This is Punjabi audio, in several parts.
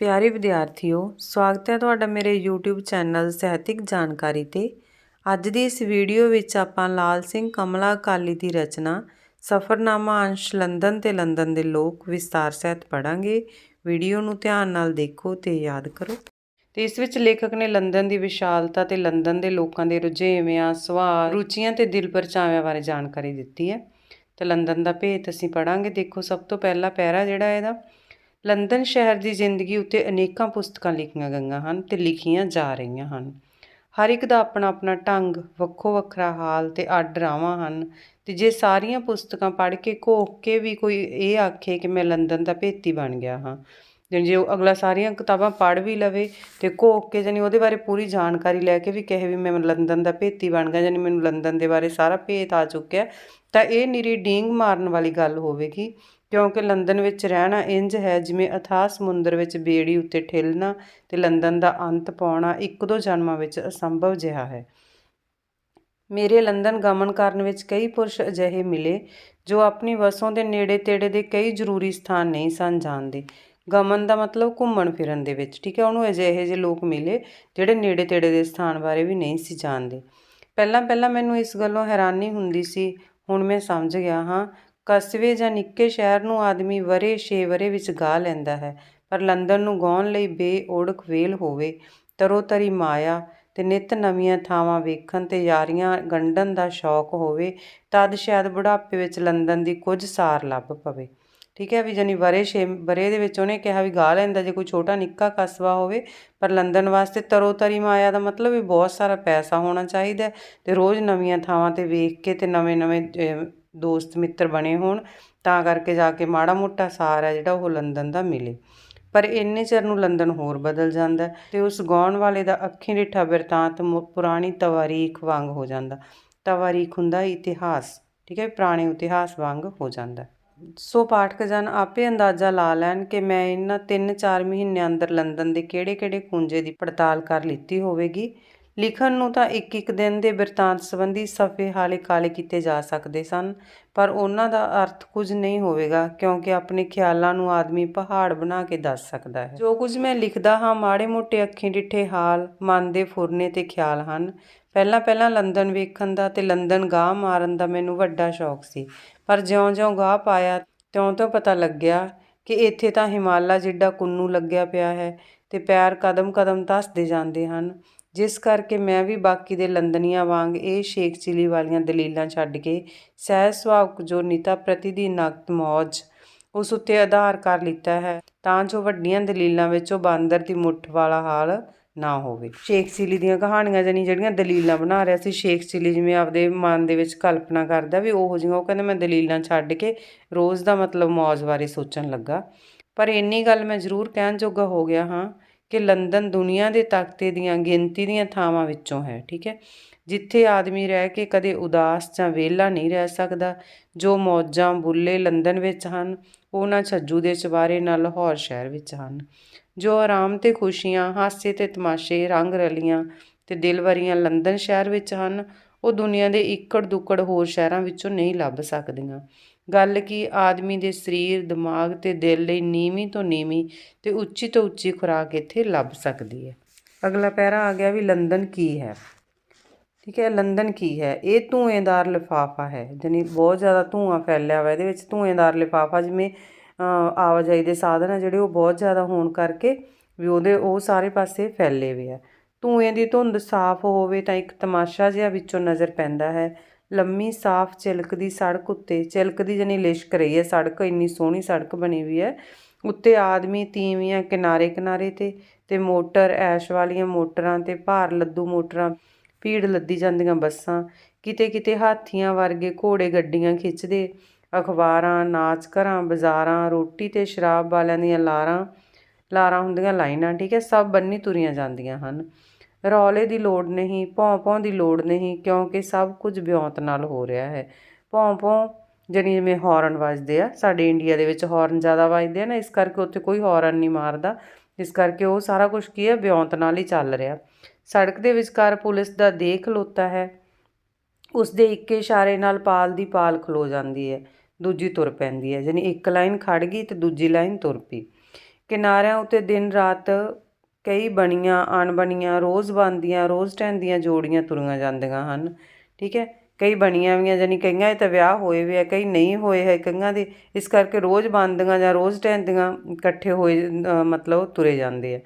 ਪਿਆਰੇ ਵਿਦਿਆਰਥੀਓ, ਸਵਾਗਤ ਹੈ ਤੁਹਾਡਾ ਮੇਰੇ YouTube ਚੈਨਲ ਸਾਹਿਤਿਕ ਜਾਣਕਾਰੀ ਤੇ। ਅੱਜ ਦੀ ਇਸ ਵੀਡੀਓ ਵਿੱਚ ਆਪਾਂ ਲਾਲ ਸਿੰਘ ਕਮਲਾ ਅਕਾਲੀ ਦੀ ਰਚਨਾ, ਸਫ਼ਰਨਾਮਾ ਅੰਸ਼ ਲੰਦਨ ਤੇ ਲੰਦਨ ਦੇ ਲੋਕ ਵਿਸਤਾਰ ਸਹਿਤ ਪੜਾਂਗੇ ਵੀਡੀਓ ਨੂੰ ਧਿਆਨ ਨਾਲ ਦੇਖੋ ਤੇ ਯਾਦ ਕਰੋ। ਤੇ ਇਸ ਵਿੱਚ ਲੇਖਕ ਨੇ ਲੰਦਨ ਦੀ ਵਿਸ਼ਾਲਤਾ ਤੇ ਲੰਦਨ ਦੇ ਲੋਕਾਂ ਦੇ ਰੁਝੇਵਿਆਂ ਸੁਭਾਅ ਰੁਚੀਆਂ ਤੇ ਦਿਲ ਪਰਚਾਵਿਆਂ ਬਾਰੇ ਜਾਣਕਾਰੀ ਦਿੱਤੀ ਹੈ। ਤੇ ਲੰਦਨ ਦਾ ਭੇਤ ਅਸੀਂ ਪੜਾਂਗੇ ਦੇਖੋ, ਸਭ ਤੋਂ ਪਹਿਲਾ ਪੈਰਾ ਜਿਹੜਾ ਇਹਦਾ ਲੰਦਨ ਸ਼ਹਿਰ ਦੀ ਜ਼ਿੰਦਗੀ ਉੱਤੇ ਅਨੇਕਾਂ ਪੁਸਤਕਾਂ ਲਿਖੀਆਂ ਗਈਆਂ ਹਨ ਤੇ ਲਿਖੀਆਂ ਜਾ ਰਹੀਆਂ ਹਨ। ਹਰ ਇੱਕ ਦਾ ਆਪਣਾ ਆਪਣਾ ਢੰਗ, ਵੱਖੋ ਵੱਖਰਾ ਹਾਲ ਤੇ ਅੱਡ ਰਾਵਾਂ ਹਨ ਤੇ ਜੇ ਸਾਰੀਆਂ ਪੁਸਤਕਾਂ ਪੜ੍ਹ ਕੇ ਘੋਖ ਕੇ ਵੀ ਕੋਈ ਇਹ ਆਖੇ ਕਿ ਮੈਂ ਲੰਦਨ ਦਾ ਭੇਤੀ ਬਣ ਗਿਆ ਹਾਂ ਜਾਣੀ ਜੇ ਉਹ ਅਗਲਾ ਸਾਰੀਆਂ ਕਿਤਾਬਾਂ ਪੜ੍ਹ ਵੀ ਲਵੇ ਅਤੇ ਘੋਖ ਕੇ ਜਾਣੀ ਉਹਦੇ ਬਾਰੇ ਪੂਰੀ ਜਾਣਕਾਰੀ ਲੈ ਕੇ ਵੀ ਕਹੇ ਵੀ ਮੈਂ ਲੰਦਨ ਦਾ ਭੇਤੀ ਬਣ ਗਿਆ, ਜਾਣੀ ਮੈਨੂੰ ਲੰਦਨ ਦੇ ਬਾਰੇ ਸਾਰਾ ਭੇਤ ਆ ਚੁੱਕਿਆ ਤਾਂ ਇਹ ਨਿਰੀ ਡੀਂਗ ਮਾਰਨ ਵਾਲੀ ਗੱਲ ਹੋਵੇਗੀ, ਕਿਉਂਕਿ ਲੰਦਨ ਵਿੱਚ ਰਹਿਣਾ ਇੰਜ ਹੈ ਜਿਵੇਂ ਅਥਾਹ ਸਮੁੰਦਰ ਵਿੱਚ ਬੇੜੀ ਉੱਤੇ ਠਿਲਣਾ ਤੇ ਲੰਦਨ ਦਾ ਅੰਤ ਪਾਉਣਾ ਇੱਕ ਦੋ ਜਨਮਾਂ ਵਿੱਚ ਅਸੰਭਵ ਜਿਹਾ ਹੈ। ਮੇਰੇ ਲੰਦਨ ਗਮਨ ਕਰਨ ਵਿੱਚ ਕਈ ਪੁਰਸ਼ ਅਜਿਹੇ ਮਿਲੇ ਜੋ ਆਪਣੀ ਵਸੋਂ ਦੇ ਨੇੜੇ ਤੇੜੇ ਦੇ ਕਈ ਜ਼ਰੂਰੀ ਸਥਾਨ ਨਹੀਂ ਸਨ ਜਾਣਦੇ। ਗਮਨ ਦਾ ਮਤਲਬ ਘੁੰਮਣ ਫਿਰਨ ਦੇ ਵਿੱਚ, ਠੀਕ ਹੈ, ਉਹਨੂੰ ਅਜਿਹੇ ਜਿਹੇ ਲੋਕ ਮਿਲੇ ਜਿਹੜੇ ਨੇੜੇ ਤੇੜੇ ਦੇ ਸਥਾਨ ਬਾਰੇ ਵੀ ਨਹੀਂ ਸੀ ਜਾਣਦੇ। ਪਹਿਲਾਂ ਪਹਿਲਾਂ ਮੈਨੂੰ ਇਸ ਗੱਲੋਂ ਹੈਰਾਨੀ ਹੁੰਦੀ ਸੀ, ਹੁਣ ਮੈਂ ਸਮਝ ਗਿਆ ਹਾਂ, ਕਸਬੇ ਜਾਂ ਨਿੱਕੇ ਸ਼ਹਿਰ ਨੂੰ ਆਦਮੀ ਵਰੇ ਛੇ ਵਰੇ ਵਿੱਚ ਗਾ ਲੈਂਦਾ ਹੈ, ਪਰ ਲੰਦਨ ਨੂੰ ਗਾਉਣ ਲਈ ਬੇਓੜਖ ਵੇਲ ਹੋਵੇ, ਤਰੋ-ਤਰੀ ਮਾਇਆ ਤੇ ਨਿਤ ਨਵੀਆਂ ਥਾਵਾਂ ਵੇਖਣ ਤੇ ਯਾਰੀਆਂ ਗੰਢਣ ਦਾ ਸ਼ੌਕ ਹੋਵੇ, ਤਦ ਸ਼ਾਇਦ ਬੁਢਾਪੇ ਵਿੱਚ ਲੰਦਨ ਦੀ ਕੁਝ ਸਾਰ ਲੱਭ ਪਵੇ। ਠੀਕ ਹੈ ਵੀ ਜਾਨੀ ਵਰੇ 6 ਵਰੇ ਦੇ ਵਿੱਚ ਉਹਨੇ ਕਿਹਾ ਵੀ ਗਾ ਲੈਂਦਾ, ਜੇ ਕੋਈ ਛੋਟਾ ਨਿੱਕਾ ਕਸਬਾ ਹੋਵੇ, ਪਰ ਲੰਦਨ ਵਾਸਤੇ ਤਰੋ-ਤਰੀ ਮਾਇਆ ਦਾ ਮਤਲਬ ਵੀ ਬਹੁਤ ਸਾਰਾ ਪੈਸਾ ਹੋਣਾ ਚਾਹੀਦਾ ਤੇ ਰੋਜ਼ ਨਵੀਆਂ ਥਾਵਾਂ ਤੇ ਵੇਖ ਕੇ ਤੇ ਨਵੇਂ-ਨਵੇਂ ਦੋਸਤ, ਮਿੱਤਰ ਬਣੇ ਹੋਣ, ਤਾਂ ਕਰਕੇ ਜਾ ਕੇ ਮਾੜਾ ਮੋਟਾ ਸਾਰ ਹੈ ਜਿਹੜਾ ਉਹ ਲੰਦਨ ਦਾ ਮਿਲੇ। ਪਰ ਇੰਨੇ ਚਿਰ ਨੂੰ ਲੰਦਨ ਹੋਰ ਬਦਲ ਜਾਂਦਾ ਤੇ ਉਸ ਗਾਉਣ ਵਾਲੇ ਦਾ ਅੱਖੀਂ ਡਿਠਾ ਬਿਰਤਾਂਤ ਪੁਰਾਣੀ ਤਵਾਰੀਖ ਵਾਂਗ ਹੋ ਜਾਂਦਾ। ਤਵਾਰੀਖ ਹੁੰਦਾ ਇਤਿਹਾਸ, ਠੀਕ ਹੈ ਪੁਰਾਣੇ ਇਤਿਹਾਸ ਵਾਂਗ ਹੋ ਜਾਂਦਾ ਸੋ ਪਾਠਕ ਜਨ ਆਪੇ ਅੰਦਾਜ਼ਾ ਲਾ ਲੈਣ ਕਿ ਮੈਂ ਇਹਨਾਂ 3-4 ਮਹੀਨਿਆਂ ਅੰਦਰ ਲੰਡਨ ਦੇ ਕਿਹੜੇ-ਕਿਹੜੇ ਕੁੰਜੇ ਦੀ ਪੜਤਾਲ ਕਰ ਲਿੱਤੀ ਹੋਵੇਗੀ। ਲਿਖਣ ਨੂੰ ਤਾਂ ਇੱਕ ਇੱਕ ਦਿਨ ਦੇ ਬਿਰਤਾਂਤ ਸੰਬੰਧੀ ਸਫੇ ਹਾਲੇ ਕਾਲੇ ਕੀਤੇ ਜਾ ਸਕਦੇ ਸਨ, ਪਰ ਉਹਨਾਂ ਦਾ ਅਰਥ ਕੁਝ ਨਹੀਂ ਹੋਵੇਗਾ, ਕਿਉਂਕਿ ਆਪਣੇ ਖਿਆਲਾਂ ਨੂੰ ਆਦਮੀ ਪਹਾੜ ਬਣਾ ਕੇ ਦੱਸ ਸਕਦਾ ਹੈ। ਜੋ ਕੁਝ ਮੈਂ ਲਿਖਦਾ ਹਾਂ ਮਾੜੇ ਮੋਟੇ ਅੱਖੀਂ ਡਿੱਠੇ ਹਾਲ, ਮਨ ਦੇ ਫੁਰਨੇ ਤੇ ਖਿਆਲ ਹਨ। ਪਹਿਲਾਂ ਪਹਿਲਾਂ ਲੰਦਨ ਵੇਖਣ ਦਾ ਤੇ ਲੰਦਨ ਗਾਹ ਮਾਰਨ ਦਾ ਮੈਨੂੰ ਵੱਡਾ ਸ਼ੌਕ ਸੀ। ਪਰ ਜਿਉਂ-ਜਿਉਂ ਗਾਹ ਪਾਇਆ ਤਿਉਂ-ਤਿਉਂ ਪਤਾ ਲੱਗਿਆ ਕਿ ਇੱਥੇ ਤਾਂ ਹਿਮਾਲਾ ਜਿੱਡਾ ਕੁੰਨੂ ਲੱਗਿਆ ਪਿਆ ਹੈ ਤੇ ਪੈਰ ਕਦਮ-ਕਦਮ ਧੱਸਦੇ ਜਾਂਦੇ ਹਨ। ਜਿਸ ਕਰਕੇ ਮੈਂ ਵੀ ਬਾਕੀ ਦੇ ਲੰਦਨੀਆਂ ਵਾਂਗ ਇਹ ਸ਼ੇਖ ਚਿਲੀ ਵਾਲੀਆਂ ਦਲੀਲਾਂ ਛੱਡ ਕੇ ਸਹਿਜ ਸੁਭਾਵਕ ਜੋ ਨਿਤਾ ਪ੍ਰਤੀ ਦੀ ਨਕਤ ਮੌਜ ਉਸ ਉੱਤੇ ਆਧਾਰ ਕਰ ਲਿੱਤਾ ਹੈ, ਤਾਂ ਜੋ ਵੱਡੀਆਂ ਦਲੀਲਾਂ ਵਿੱਚੋਂ ਬਾਂਦਰ ਦੀ ਮੁੱਠ ਵਾਲਾ ਹਾਲ ਨਾ ਹੋਵੇ। ਸ਼ੇਖ ਚਿਲੀ ਦੀਆਂ ਕਹਾਣੀਆਂ ਜਾਨੀ ਜਿਹੜੀਆਂ ਦਲੀਲਾਂ ਬਣਾ ਰਿਹਾ ਸੀ, ਸ਼ੇਖ ਚਿਲੀ ਜਿਵੇਂ ਆਪਦੇ ਮਨ ਦੇ ਵਿੱਚ ਕਲਪਨਾ ਕਰਦਾ ਵੀ ਉਹੋ ਜਿਹੀਆਂ, ਉਹ ਕਹਿੰਦਾ ਮੈਂ ਦਲੀਲਾਂ ਛੱਡ ਕੇ ਰੋਜ਼ ਦਾ ਮਤਲਬ ਮੌਜ ਬਾਰੇ ਸੋਚਣ ਲੱਗਾ। ਪਰ ਇੰਨੀ ਗੱਲ ਮੈਂ ਜ਼ਰੂਰ ਕਹਿਣ ਜੋਗਾ ਹੋ ਗਿਆ ਹਾਂ ਕਿ ਲੰਦਨ ਦੁਨੀਆ ਦੇ ਤਖਤੇ ਦੀਆਂ ਗਿਣਤੀ ਦੀਆਂ ਥਾਵਾਂ ਵਿੱਚੋਂ ਹੈ, ਠੀਕ ਹੈ? ਜਿੱਥੇ ਆਦਮੀ ਰਹਿ ਕੇ ਕਦੇ ਉਦਾਸ ਜਾਂ ਵਿਹਲਾ ਨਹੀਂ ਰਹਿ ਸਕਦਾ, ਜੋ ਮੌਜਾਂ ਬੁੱਲੇ ਲੰਦਨ ਵਿੱਚ ਹਨ ਉਹ ਨਾ ਛੱਜੂ ਦੇ ਚਵਾਰੇ ਨਾਲ ਲਾਹੌਰ ਸ਼ਹਿਰ ਵਿੱਚ ਹਨ। ਜੋ ਆਰਾਮ ਤੇ ਖੁਸ਼ੀਆਂ, ਹਾਸੇ ਤੇ ਤਮਾਸ਼ੇ, ਰੰਗ ਰਲੀਆਂ ਤੇ ਦਿਲਵਰੀਆਂ ਲੰਦਨ ਸ਼ਹਿਰ ਵਿੱਚ ਹਨ, ਉਹ ਦੁਨੀਆ ਦੇ ਇੱਕੜ ਦੁੱਕੜ ਹੋਰ ਸ਼ਹਿਰਾਂ ਵਿੱਚੋਂ ਨਹੀਂ ਲੱਭ ਸਕਦੀਆਂ। ਗੱਲ ਕੀ, ਆਦਮੀ ਦੇ ਸਰੀਰ, ਦਿਮਾਗ ਤੇ ਦਿਲ ਲਈ ਨੀਵੀਂ ਤੋਂ ਨੀਵੀਂ ਤੇ ਉੱਚੀ ਤੋਂ ਉੱਚੀ ਖੁਰਾਕ ਇੱਥੇ ਲੱਭ ਸਕਦੀ ਹੈ। ਅਗਲਾ ਪੈਰਾ ਆ ਗਿਆ ਵੀ ਲੰਦਨ ਕੀ ਹੈ? ਠੀਕ ਹੈ, ਲੰਦਨ ਕੀ ਹੈ? ਇਹ ਧੂਏਦਾਰ ਲਿਫਾਫਾ ਹੈ ਜਾਨੀ ਬਹੁਤ ਜ਼ਿਆਦਾ ਧੂਆਂ ਫੈਲਿਆ ਹੋਇਆ, ਇਹਦੇ ਵਿੱਚ ਧੂਏਦਾਰ ਲਿਫਾਫਾ ਜਿਵੇਂ ਆਵਾਜਾਈ ਦੇ ਸਾਧਨ ਆ ਜਿਹੜੇ ਉਹ ਬਹੁਤ ਜ਼ਿਆਦਾ ਹੋਣ ਕਰਕੇ ਵੀ ਉਹਦੇ ਉਹ ਸਾਰੇ ਪਾਸੇ ਫੈਲੇ ਹੋਏ ਆ। ਧੂਏ ਦੀ ਧੁੰਦ ਸਾਫ਼ ਹੋਵੇ ਤਾਂ ਇੱਕ ਤਮਾਸ਼ਾ ਜਿਹਾ ਵਿੱਚੋਂ ਨਜ਼ਰ ਪੈਂਦਾ ਹੈ। ਲੰਮੀ, ਸਾਫ਼ ਚਿਲਕਦੀ ਸੜਕ ਉੱਤੇ ਚਿਲਕਦੀ ਜਣੀ ਲਿਸ਼ਕ ਰਹੀ ਹੈ ਸੜਕ, ਇੰਨੀ ਸੋਹਣੀ ਸੜਕ ਬਣੀ ਹੋਈ ਹੈ। ਉੱਤੇ ਆਦਮੀ ਤੀਵੀਆਂ ਕਿਨਾਰੇ ਕਿਨਾਰੇ ਤੇ ਤੇ ਮੋਟਰ, ਐਸ਼ ਵਾਲੀਆਂ ਮੋਟਰਾਂ ਤੇ, ਭਾਰ ਲੱਦੂ ਮੋਟਰਾਂ, ਭੀੜ ਲੱਦੀ ਜਾਂਦੀਆਂ ਬੱਸਾਂ। ਕਿਤੇ ਕਿਤੇ ਹਾਥੀਆਂ ਵਰਗੇ ਘੋੜੇ ਗੱਡੀਆਂ ਖਿੱਚਦੇ ਅਖਬਾਰਾਂ, ਨਾਚ ਘਰਾਂ, ਬਾਜ਼ਾਰਾਂ, ਰੋਟੀ ਤੇ ਸ਼ਰਾਬ ਵਾਲਿਆਂ ਦੀਆਂ ਲਾਰਾਂ ਲਾਰਾਂ ਹੁੰਦੀਆਂ ਲਾਈਨਾਂ, ਠੀਕ ਹੈ, ਸਭ ਬੰਨੀ ਤੁਰੀਆਂ ਜਾਂਦੀਆਂ ਹਨ। ਰੌਲੇ ਦੀ ਲੋੜ ਨਹੀਂ, ਭੌਂ-ਭੌਂ ਦੀ ਲੋੜ ਨਹੀਂ, ਕਿਉਂਕਿ ਸਭ ਕੁਝ ਵਿਉਂਤ ਨਾਲ ਹੋ ਰਿਹਾ ਹੈ। ਭੌਂ-ਭੌਂ ਜਣੀ ਜਿਵੇਂ ਹਾਰਨ ਵੱਜਦੇ ਆ, ਸਾਡੇ ਇੰਡੀਆ ਦੇ ਵਿੱਚ ਹਾਰਨ ਜ਼ਿਆਦਾ ਵੱਜਦੇ ਆ ਨਾ, ਇਸ ਕਰਕੇ ਉੱਥੇ ਕੋਈ ਹਾਰਨ ਨਹੀਂ ਮਾਰਦਾ, ਇਸ ਕਰਕੇ ਉਹ ਸਾਰਾ ਕੁਝ ਕੀ ਹੈ, ਵਿਉਂਤ ਨਾਲ ਹੀ ਚੱਲ ਰਿਹਾ। ਸੜਕ ਦੇ ਵਿਚਕਾਰ ਪੁਲਿਸ ਦਾ ਦੇਖ ਲੋਤਾ ਹੈ ਉਸ ਦੇ ਇੱਕ ਇਸ਼ਾਰੇ ਨਾਲ ਪਾਲ ਦੀ ਪਾਲ ਖਲੋ ਜਾਂਦੀ ਹੈ। ਦੂਜੀ ਤੁਰ ਪੈਂਦੀ ਹੈ, ਯਾਨੀ ਇੱਕ ਲਾਈਨ ਖੜ ਗਈ ਤੇ ਦੂਜੀ ਲਾਈਨ ਤੁਰ ਪਈ। ਕਿਨਾਰਿਆਂ ਉੱਤੇ ਦਿਨ ਰਾਤ ਕਈ ਬਣੀਆਂ ਅਣਬਣੀਆਂ ਰੋਜ਼ ਬਣਦੀਆਂ, ਰੋਜ਼ ਟਹਿੰਦੀਆਂ ਜੋੜੀਆਂ ਤੁਰੀਆਂ ਜਾਂਦੀਆਂ ਹਨ। ਠੀਕ ਹੈ? ਕਈ ਬਣੀਆਂ ਵੀਆਂ ਜਾਨੀ ਕਈਆਂ ਦੇ ਤਾਂ ਵਿਆਹ ਹੋਏ ਵੇ ਆ, ਕਈ ਨਹੀਂ ਹੋਏ ਹੈ, ਕਈਆਂ ਦੇ ਇਸ ਕਰਕੇ ਰੋਜ਼ ਬਣਦੀਆਂ ਜਾਂ ਰੋਜ਼ ਟਹਿੰਦੀਆਂ ਇਕੱਠੇ ਹੋਏ ਮਤਲਬ ਤੁਰੇ ਜਾਂਦੇ ਆ।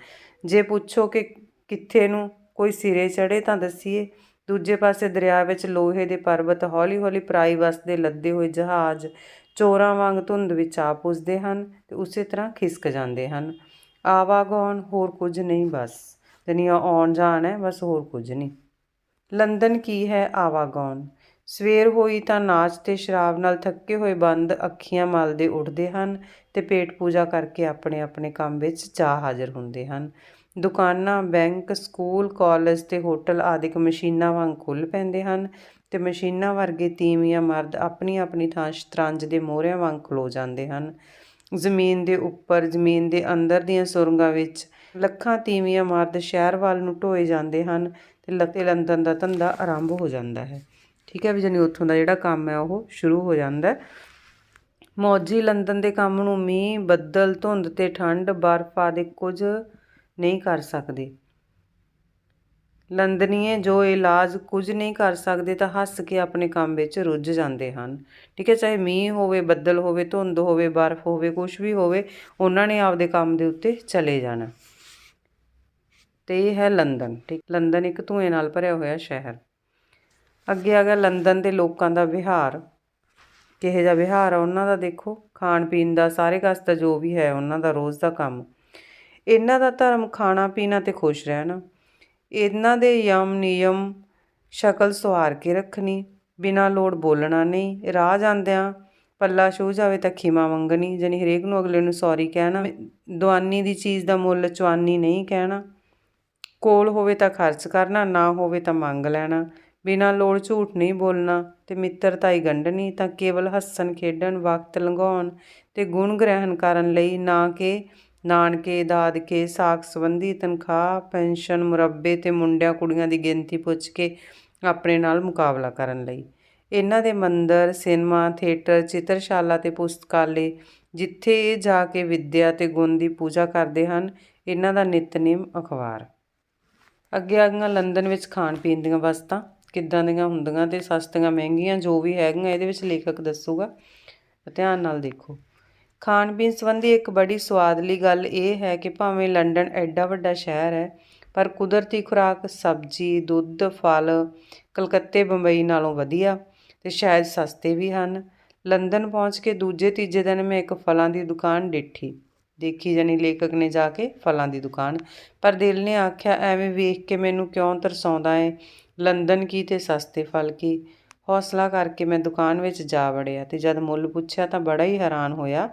ਜੇ ਪੁੱਛੋ ਕਿ ਕਿੱਥੇ ਨੂੰ ਕੋਈ ਸਿਰੇ ਚੜੇ ਤਾਂ ਦੱਸੀਏ। ਦੂਜੇ ਪਾਸੇ ਦਰਿਆ ਵਿੱਚ ਲੋਹੇ ਦੇ ਪਰਬਤ ਹੌਲੀ-ਹੌਲੀ ਪਰਾਈ ਵਸਦੇ ਲੱਦੇ ਹੋਏ ਜਹਾਜ਼ ਚੋਰਾਂ ਵਾਂਗ ਧੁੰਦ ਵਿੱਚ ਆ ਪੁੱਜਦੇ ਹਨ ਤੇ ਉਸੇ ਤਰ੍ਹਾਂ ਖਿਸਕ ਜਾਂਦੇ ਹਨ। ਆਵਾਗੌਣ, ਹੋਰ ਕੁਝ ਨਹੀਂ ਬਸ। ਜਾਣੀ ਆਉਣ ਜਾਣ ਹੈ, ਬਸ ਹੋਰ ਕੁਝ ਨਹੀਂ। ਲੰਦਨ ਕੀ ਹੈ ਆਵਾਗੌਣ? ਸਵੇਰ ਹੋਈ ਤਾਂ ਨਾਚ ਤੇ ਸ਼ਰਾਬ ਨਾਲ ਥੱਕੇ ਹੋਏ ਬੰਦ ਅੱਖੀਆਂ ਮਲਦੇ ਉੱਠਦੇ ਹਨ ਤੇ ਪੇਟ ਪੂਜਾ ਕਰਕੇ ਆਪਣੇ ਆਪਣੇ ਕੰਮ ਵਿੱਚ ਜਾ ਹਾਜ਼ਰ ਹੁੰਦੇ ਹਨ। ਦੁਕਾਨਾਂ, ਬੈਂਕ, ਸਕੂਲ, ਕਾਲਜ ਤੇ ਹੋਟਲ ਆਦਿਕ ਮਸ਼ੀਨਾਂ ਵਾਂਗ ਖੁੱਲ ਪੈਂਦੇ ਹਨ ਤੇ ਮਸ਼ੀਨਾਂ ਵਰਗੇ ਤੀਵੀਆਂ ਮਰਦ ਆਪਣੀ ਆਪਣੀ ਥਾਂ ਸ਼ਤਰੰਜ ਦੇ ਮੋਹਰਿਆਂ ਵਾਂਗ ਖਲੋ ਜਾਂਦੇ ਹਨ। ਜ਼ਮੀਨ ਦੇ ਉੱਪਰ, ਜ਼ਮੀਨ ਦੇ ਅੰਦਰ ਦੀਆਂ ਸੁਰੰਗਾਂ ਵਿੱਚ ਲੱਖਾਂ ਤੀਵੀਆਂ ਮਰਦ ਸ਼ਹਿਰ ਵੱਲ ਨੂੰ ਢੋਏ ਜਾਂਦੇ ਹਨ ਤੇ ਲੱਤੇ ਲੰਦਨ ਦਾ ਧੰਦਾ ਆਰੰਭ ਹੋ ਜਾਂਦਾ ਹੈ। ਠੀਕ ਹੈ ਵੀ ਜਾਨੀ ਉੱਥੋਂ ਦਾ ਜਿਹੜਾ ਕੰਮ ਹੈ ਉਹ ਸ਼ੁਰੂ ਹੋ ਜਾਂਦਾ ਮੌਜੀ ਲੰਦਨ ਦੇ ਕੰਮ ਨੂੰ ਮੀਂਹ, ਬੱਦਲ, ਧੁੰਦ ਤੇ ਠੰਡ, ਬਰਫ਼ ਆਦਿ ਕੁਝ ਨਹੀਂ ਕਰ ਸਕਦੇ। ਲੰਦਨੀਏ, ਜੋ ਇਲਾਜ ਕੁਝ ਨਹੀਂ ਕਰ ਸਕਦੇ ਤਾਂ ਹੱਸ ਕੇ ਆਪਣੇ ਕੰਮ ਵਿੱਚ ਰੁੱਝ ਜਾਂਦੇ ਹਨ। ਠੀਕ ਹੈ, ਚਾਹੇ ਮੀਂਹ ਹੋਵੇ, ਬੱਦਲ ਹੋਵੇ, ਧੁੰਦ ਹੋਵੇ, ਬਰਫ਼ ਹੋਵੇ ਕੁਝ ਵੀ ਹੋਵੇ, ਉਹਨਾਂ ਨੇ ਆਪਦੇ ਕੰਮ ਦੇ ਉੱਤੇ ਚਲੇ ਜਾਣਾ। ਤੇ ਇਹ ਹੈ ਲੰਦਨ। ਠੀਕ, ਲੰਦਨ ਇੱਕ ਧੂਏ ਨਾਲ ਭਰਿਆ ਹੋਇਆ ਸ਼ਹਿਰ। ਅੱਗੇ ਆ ਗਿਆ ਲੰਦਨ ਦੇ ਲੋਕਾਂ ਦਾ ਵਿਹਾਰ। ਕਿਹੋ ਜਿਹਾ ਵਿਹਾਰ ਆ ਉਹਨਾਂ ਦਾ ਦੇਖੋ। ਖਾਣ ਪੀਣ ਦਾ, ਸਾਰੇ ਕਸਤਾ ਜੋ ਵੀ ਹੈ, ਉਹਨਾਂ ਦਾ ਰੋਜ਼ ਦਾ ਕੰਮ। ਇਹਨਾਂ ਦਾ ਧਰਮ ਖਾਣਾ ਪੀਣਾ ਤੇ ਖੁਸ਼ ਰਹਿਣਾ। ਇਹਨਾਂ ਦੇ ਯਮ ਨਿਯਮ ਸ਼ਕਲ ਸਵਾਰ ਕੇ ਰੱਖਣੀ। ਬਿਨਾਂ ਲੋੜ ਬੋਲਣਾ ਨਹੀਂ। ਰਾਹ ਜਾਂਦਿਆਂ ਪੱਲਾ ਛੂ ਜਾਵੇ ਤਾਂ ਖੀਮਾ ਮੰਗਣੀ। ਜਾਣੀ ਹਰੇਕ ਨੂੰ ਅਗਲੇ ਨੂੰ ਸੌਰੀ ਕਹਿਣਾ। ਦੁਆਨੀ ਦੀ ਚੀਜ਼ ਦਾ ਮੁੱਲ ਚਵਾਨੀ ਨਹੀਂ ਕਹਿਣਾ। ਕੋਲ ਹੋਵੇ ਤਾਂ ਖਰਚ ਕਰਨਾ, ਨਾ ਹੋਵੇ ਤਾਂ ਮੰਗ ਲੈਣਾ। ਬਿਨਾਂ ਲੋੜ ਝੂਠ ਨਹੀਂ ਬੋਲਣਾ ਤੇ ਮਿੱਤਰਤਾਈ ਗੰਢਣੀ ਤਾਂ ਕੇਵਲ ਹੱਸਣ, ਖੇਡਣ, ਵਕਤ ਲੰਘਾਉਣ ਤੇ ਗੁਣ ਗ੍ਰਹਿਣ ਕਰਨ ਲਈ ਨਾ ਕਿ ਨਾਨਕੇ, ਦਾਦਕੇ ਸਾਕ ਸੰਬੰਧੀ ਤਨਖਾਹ, ਪੈਨਸ਼ਨ, ਮੁਰੱਬੇ ਤੇ ਮੁੰਡਿਆਂ ਕੁੜੀਆਂ ਦੀ ਗਿਣਤੀ ਪੁੱਛ ਕੇ ਆਪਣੇ ਨਾਲ ਮੁਕਾਬਲਾ ਕਰਨ ਲਈ। ਇਹਨਾਂ ਦੇ ਮੰਦਰ, ਸਿਨੇਮਾ, ਥੀਏਟਰ, ਚਿੱਤਰਸ਼ਾਲਾ ਤੇ ਪੁਸਤਕਾਲੇ ਜਿੱਥੇ ਇਹ ਜਾ ਕੇ ਵਿੱਦਿਆ ਤੇ ਗੁਣ ਦੀ ਪੂਜਾ ਕਰਦੇ ਹਨ, ਇਹਨਾਂ ਦਾ ਨਿਤਨੇਮ ਅਖਬਾਰ। ਅੱਗੇ ਆ ਗਈਆਂ ਲੰਡਨ ਵਿੱਚ ਖਾਣ ਪੀਣ ਦੀਆਂ ਵਸਤਾਂ, ਕਿੱਦਾਂ ਦੀਆਂ ਹੁੰਦੀਆਂ ਤੇ ਸਸਤੀਆਂ ਮਹਿੰਗੀਆਂ, ਜੋ ਵੀ ਹੈਗੀਆਂ, ਇਹਦੇ ਵਿੱਚ ਲੇਖਕ ਦੱਸੂਗਾ। ਧਿਆਨ ਨਾਲ ਦੇਖੋ। ਖਾਣ ਪੀਣ ਸੰਬੰਧੀ ਇੱਕ ਬੜੀ ਸਵਾਦਲੀ ਗੱਲ ਇਹ ਹੈ ਕਿ ਭਾਵੇਂ ਲੰਡਨ ਐਡਾ ਵੱਡਾ ਸ਼ਹਿਰ ਹੈ, ਪਰ ਕੁਦਰਤੀ ਖੁਰਾਕ, ਸਬਜ਼ੀ, ਦੁੱਧ, ਫਲ ਕਲਕੱਤੇ, ਬੰਬਈ ਨਾਲੋਂ ਵਧੀਆ ਤੇ ਸ਼ਾਇਦ ਸਸਤੇ ਵੀ ਹਨ। ਲੰਡਨ ਪਹੁੰਚ ਕੇ ਦੂਜੇ ਤੀਜੇ ਦਿਨ ਮੈਂ ਇੱਕ ਫਲਾਂ ਦੀ ਦੁਕਾਨ ਡਿੱਠੀ। ਦੇਖੀ ਜਾਨੀ ਲੇਖਕ ਨੇ ਜਾ ਕੇ ਫਲਾਂ ਦੀ ਦੁਕਾਨ। ਪਰ ਦਿਲ ਨੇ ਆਖਿਆ, ਐਵੇਂ ਵੇਖ ਕੇ ਮੈਨੂੰ ਕਿਉਂ ਤਰਸਾਉਂਦਾ ਏ? ਲੰਡਨ ਕੀ ਤੇ ਸਸਤੇ ਫਲ ਕੀ? ਹੌਸਲਾ ਕਰਕੇ ਮੈਂ ਦੁਕਾਨ ਵਿੱਚ ਜਾ ਵੜਿਆ ਤੇ ਜਦ ਮੁੱਲ ਪੁੱਛਿਆ ਤਾਂ ਬੜਾ ਹੀ ਹੈਰਾਨ ਹੋਇਆ।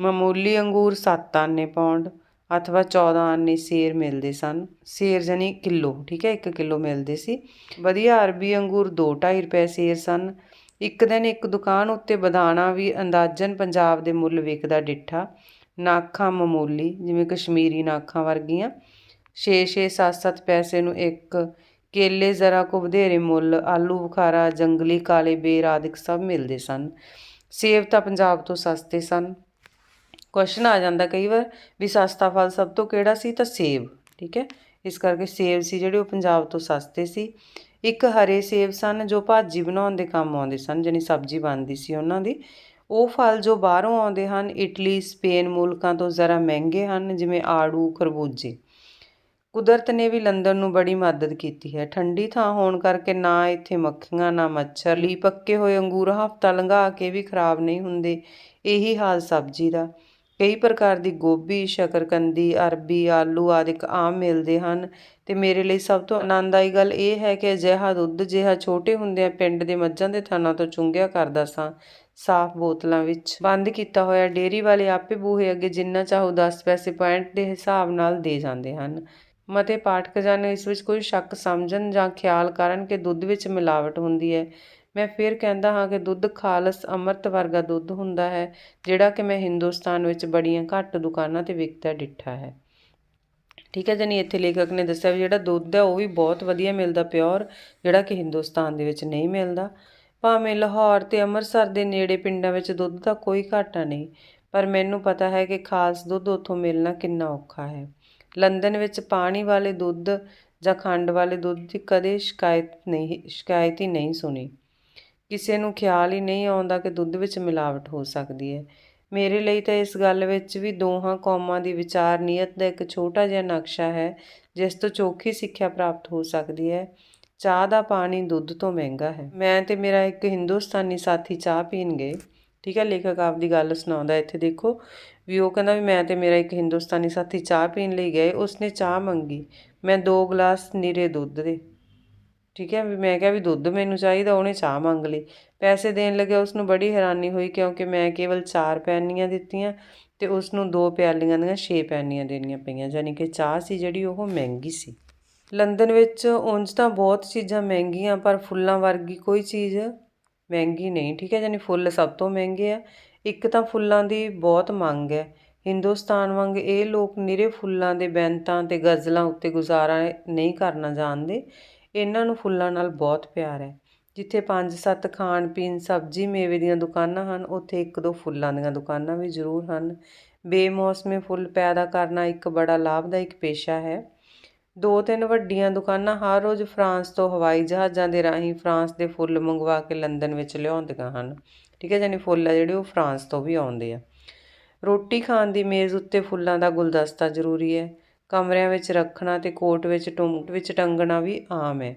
ਮਾਮੂਲੀ ਅੰਗੂਰ 7 ਆਨੇ ਪਾਉਂਡ ਅਥਵਾ 14 ਆਨੇ ਸੇਰ ਮਿਲਦੇ ਸਨ। ਸੇਰ ਜਾਨੀ ਕਿਲੋ, ਠੀਕ ਹੈ 1 ਕਿਲੋ ਮਿਲਦੇ ਸੀ। ਵਧੀਆ ਅਰਬੀ ਅੰਗੂਰ 2.5 ਰੁਪਏ ਸੇਰ ਸਨ। ਇੱਕ ਦਿਨ ਇੱਕ ਦੁਕਾਨ ਉੱਤੇ ਬਦਾਣਾ ਵੀ ਅੰਦਾਜ਼ਨ ਪੰਜਾਬ ਦੇ ਮੁੱਲ ਵਿਕਦਾ ਡਿੱਠਾ। ਨਾਖਾਂ ਮਾਮੂਲੀ, ਜਿਵੇਂ ਕਸ਼ਮੀਰੀ ਨਾਖਾਂ ਵਰਗੀਆਂ। 6-6 7-7 ਪੈਸੇ ਨੂੰ ਇੱਕ ਕੇਲੇ, ਜ਼ਰਾ ਕੁ ਵਧੇਰੇ ਮੁੱਲ, ਆਲੂ, ਬੁਖਾਰਾ, ਜੰਗਲੀ, ਕਾਲੇ, ਬੇਰ ਆਦਿਕ ਸਭ ਮਿਲਦੇ ਸਨ। ਸੇਬ ਤਾਂ ਪੰਜਾਬ ਤੋਂ ਸਸਤੇ ਸਨ। ਕੁਐਸਚਨ ਆ ਜਾਂਦਾ ਕਈ ਵਾਰ ਵੀ ਸਸਤਾ ਫਲ ਸਭ ਤੋਂ ਕਿਹੜਾ ਸੀ? ਤਾਂ ਸੇਬ, ਠੀਕ ਹੈ? ਇਸ ਕਰਕੇ ਸੇਬ ਸੀ ਜਿਹੜੇ ਉਹ ਪੰਜਾਬ ਤੋਂ ਸਸਤੇ ਸੀ। ਇੱਕ ਹਰੇ ਸੇਬ ਸਨ ਜੋ ਭਾਜੀ ਬਣਾਉਣ ਦੇ ਕੰਮ ਆਉਂਦੇ ਸਨ ਜਾਨੀ ਸਬਜ਼ੀ ਬਣਦੀ ਸੀ ਉਹਨਾਂ ਦੀ। ਉਹ ਫਲ ਜੋ ਬਾਹਰੋਂ ਆਉਂਦੇ ਹਨ, ਇਟਲੀ, ਸਪੇਨ ਮੁਲਕਾਂ ਤੋਂ ਜ਼ਰਾ ਮਹਿੰਗੇ ਹਨ, ਜਿਵੇਂ ਆੜੂ, ਖਰਬੂਜੇ। ਕੁਦਰਤ ਨੇ ਵੀ ਲੰਦਨ ਨੂੰ ਬੜੀ ਮਦਦ ਕੀਤੀ ਹੈ। ਠੰਡੀ ਥਾਂ ਹੋਣ ਕਰਕੇ ਨਾ ਇੱਥੇ ਮੱਖੀਆਂ, ਨਾ ਮੱਛਰ। ਲਈ ਪੱਕੇ ਹੋਏ ਅੰਗੂਰ ਹਫ਼ਤਾ ਲੰਘਾ ਕੇ ਵੀ ਖਰਾਬ ਨਹੀਂ ਹੁੰਦੇ, ਇਹੀ ਹਾਲ ਸਬਜ਼ੀ ਦਾ। ਕਈ ਪ੍ਰਕਾਰ ਦੀ ਗੋਭੀ, ਸ਼ਕਰਕੰਦੀ, ਅਰਬੀ, ਆਲੂ ਆਦਿਕ ਆਮ ਮਿਲਦੇ ਹਨ ਤੇ ਮੇਰੇ ਲਈ ਸਭ ਤੋਂ ਆਨੰਦਾਈ ਗੱਲ ਇਹ ਹੈ ਕਿ ਅਜਿਹਾ ਦੁੱਧ ਜਿਹਾ ਛੋਟੇ ਹੁੰਦਿਆਂ ਪਿੰਡ ਦੇ ਮੱਝਾਂ ਦੇ ਥਾਨਾਂ ਤੋਂ ਚੁੰਗਿਆ ਕਰਦਾ ਸਾਂ। ਸਾਫ਼ ਬੋਤਲਾਂ ਵਿੱਚ ਬੰਦ ਕੀਤਾ ਹੋਇਆ ਡੇਅਰੀ ਵਾਲੇ ਆਪੇ ਬੂਹੇ ਅੱਗੇ ਜਿੰਨਾ ਚਾਹੋ 10 ਪੈਸੇ ਪੁਆਇੰਟ ਦੇ ਹਿਸਾਬ ਨਾਲ ਦੇ ਜਾਂਦੇ ਹਨ। ਮਤੇ ਪਾਠਕ ਜਨ ਇਸ ਵਿੱਚ ਕੋਈ ਸ਼ੱਕ ਸਮਝਣ ਜਾਂ ਖਿਆਲ ਕਰਨ ਕਿ ਦੁੱਧ ਵਿੱਚ ਮਿਲਾਵਟ ਹੁੰਦੀ ਹੈ। ਮੈਂ ਫਿਰ ਕਹਿੰਦਾ ਹਾਂ ਕਿ ਦੁੱਧ ਖਾਲਸ ਅੰਮ੍ਰਿਤ ਵਰਗਾ ਦੁੱਧ ਹੁੰਦਾ ਹੈ, ਜਿਹੜਾ ਕਿ ਮੈਂ ਹਿੰਦੁਸਤਾਨ ਵਿੱਚ ਬੜੀਆਂ ਘੱਟ ਦੁਕਾਨਾਂ ਤੇ ਵਿਕਦਾ ਡਿੱਠਾ ਹੈ। ਠੀਕ ਹੈ ਜਾਨੀ ਇੱਥੇ ਲੇਖਕ ਨੇ ਦੱਸਿਆ ਵੀ ਜਿਹੜਾ ਦੁੱਧ ਹੈ ਉਹ ਵੀ ਬਹੁਤ ਵਧੀਆ ਮਿਲਦਾ ਪਿਓਰ, ਜਿਹੜਾ ਕਿ ਹਿੰਦੁਸਤਾਨ ਦੇ ਵਿੱਚ ਨਹੀਂ ਮਿਲਦਾ। ਭਾਵੇਂ ਲਾਹੌਰ ਤੇ ਅੰਮ੍ਰਿਤਸਰ ਦੇ ਨੇੜੇ ਪਿੰਡਾਂ ਵਿੱਚ ਦੁੱਧ ਦਾ ਕੋਈ ਘਾਟਾ ਨਹੀਂ, ਪਰ ਮੈਨੂੰ ਪਤਾ ਹੈ ਕਿ ਖਾਸ ਦੁੱਧ ਉੱਥੋਂ ਮਿਲਣਾ ਕਿੰਨਾ ਔਖਾ ਹੈ। ਲੰਡਨ ਵਿੱਚ ਪਾਣੀ ਵਾਲੇ ਦੁੱਧ ਜਾਂ ਖੰਡ ਵਾਲੇ ਦੁੱਧ ਦੀ ਕਦੇ ਸ਼ਿਕਾਇਤ ਨਹੀਂ, ਸ਼ਿਕਾਇਤ ਹੀ ਨਹੀਂ ਸੁਣੀ। ਕਿਸੇ ਨੂੰ ਖਿਆਲ ਹੀ ਨਹੀਂ ਆਉਂਦਾ ਕਿ ਦੁੱਧ ਵਿੱਚ ਮਿਲਾਵਟ ਹੋ ਸਕਦੀ ਹੈ। ਮੇਰੇ ਲਈ ਤਾਂ ਇਸ ਗੱਲ ਵਿੱਚ ਵੀ ਦੋਹਾਂ ਕੌਮਾਂ ਦੀ ਵਿਚਾਰ ਨੀਅਤ ਦਾ ਇੱਕ ਛੋਟਾ ਜਿਹਾ ਨਕਸ਼ਾ ਹੈ, ਜਿਸ ਤੋਂ ਚੋਖੀ ਸਿੱਖਿਆ ਪ੍ਰਾਪਤ ਹੋ ਸਕਦੀ ਹੈ। ਚਾਹ ਦਾ ਪਾਣੀ ਦੁੱਧ ਤੋਂ ਮਹਿੰਗਾ ਹੈ। ਮੈਂ ਤੇ ਮੇਰਾ ਇੱਕ ਹਿੰਦੁਸਤਾਨੀ ਸਾਥੀ ਚਾਹ ਪੀਣ ਗਏ ਠੀਕ ਹੈ, ਲੇਖਕ ਆਪਦੀ ਗੱਲ ਸੁਣਾਉਂਦਾ, ਇੱਥੇ ਦੇਖੋ। ਵੀ ਉਹ ਕਹਿੰਦਾ ਵੀ ਮੈਂ ਤੇ ਮੇਰਾ ਇੱਕ ਹਿੰਦੁਸਤਾਨੀ ਸਾਥੀ ਚਾਹ ਪੀਣ ਲਈ ਗਏ, ਉਸਨੇ ਚਾਹ ਮੰਗੀ। ਮੈਂ ਦੋ ਗਲਾਸ ਨੀਰੇ ਦੁੱਧ ਦੇ। ਠੀਕ ਹੈ, ਵੀ ਮੈਂ ਕਿਹਾ ਵੀ ਦੁੱਧ ਮੈਨੂੰ ਚਾਹੀਦਾ, ਉਹਨੇ ਚਾਹ ਮੰਗ ਲਈ। ਪੈਸੇ ਦੇਣ ਲੱਗਿਆ ਉਸ ਨੂੰ ਬੜੀ ਹੈਰਾਨੀ ਹੋਈ ਕਿਉਂਕਿ ਮੈਂ ਕੇਵਲ 4 ਪੈਨੀਆਂ ਦਿੱਤੀਆਂ ਤੇ ਉਸ ਨੂੰ ਦੋ ਪਿਆਲੀਆਂ ਦੀਆਂ 6 ਪੈਨੀਆਂ ਦੇਣੀਆਂ ਪਈਆਂ ਯਾਨੀ ਕਿ ਚਾਹ ਸੀ ਜਿਹੜੀ ਉਹ ਮਹਿੰਗੀ ਸੀ। ਲੰਡਨ ਵਿੱਚ ਉਂਝ ਤਾਂ ਬਹੁਤ ਚੀਜ਼ਾਂ ਮਹਿੰਗੀਆਂ, ਪਰ ਫੁੱਲਾਂ ਵਰਗੀ ਕੋਈ ਚੀਜ਼ ਮਹਿੰਗੀ ਨਹੀਂ, ਠੀਕ ਹੈ ਯਾਨੀ ਫੁੱਲ ਸਭ ਤੋਂ ਮਹਿੰਗੇ ਆ। ਇੱਕ ਤਾਂ ਫੁੱਲਾਂ ਦੀ ਬਹੁਤ ਮੰਗ ਹੈ। ਹਿੰਦੁਸਤਾਨ ਵਾਂਗ ਇਹ ਲੋਕ ਨਿਰੇ ਫੁੱਲਾਂ ਦੇ ਬੈਂਤਾਂ ਤੇ ਗਜ਼ਲਾਂ ਉੱਤੇ ਗੁਜ਼ਾਰਾ ਨਹੀਂ ਕਰਨਾ ਜਾਣਦੇ। ਇਹਨਾਂ ਨੂੰ ਫੁੱਲਾਂ ਨਾਲ ਬਹੁਤ ਪਿਆਰ ਹੈ। ਜਿੱਥੇ ਪੰਜ ਸੱਤ ਖਾਣ ਪੀਣ ਸਬਜ਼ੀ ਮੇਵੇ ਦੀਆਂ ਦੁਕਾਨਾਂ ਹਨ, ਉੱਥੇ ਇੱਕ ਦੋ ਫੁੱਲਾਂ ਦੀਆਂ ਦੁਕਾਨਾਂ ਵੀ ਜ਼ਰੂਰ ਹਨ। ਬੇਮੌਸਮੇ ਫੁੱਲ ਪੈਦਾ ਕਰਨਾ ਇੱਕ ਬੜਾ ਲਾਭਦਾਇਕ ਪੇਸ਼ਾ ਹੈ। ਦੋ ਤਿੰਨ ਵੱਡੀਆਂ ਦੁਕਾਨਾਂ ਹਰ ਰੋਜ਼ ਫਰਾਂਸ ਤੋਂ ਹਵਾਈ ਜਹਾਜ਼ਾਂ ਦੇ ਰਾਹੀਂ ਫਰਾਂਸ ਦੇ ਫੁੱਲ ਮੰਗਵਾ ਕੇ ਲੰਡਨ ਵਿੱਚ ਲਿਆਉਂਦੀਆਂ ਹਨ। ਠੀਕ ਹੈ ਜਾਨੀ ਫੁੱਲ ਆ ਜਿਹੜੇ ਉਹ ਫਰਾਂਸ ਤੋਂ ਵੀ ਆਉਂਦੇ ਆ। ਰੋਟੀ ਖਾਣ ਦੀ ਮੇਜ਼ ਉੱਤੇ ਫੁੱਲਾਂ ਦਾ ਗੁਲਦਸਤਾ ਜ਼ਰੂਰੀ ਹੈ। ਕਮਰਿਆਂ ਵਿੱਚ ਰੱਖਣਾ ਤੇ ਕੋਟ ਵਿੱਚ ਟੁੰਟ ਵਿੱਚ ਟੰਗਣਾ ਵੀ ਆਮ ਹੈ।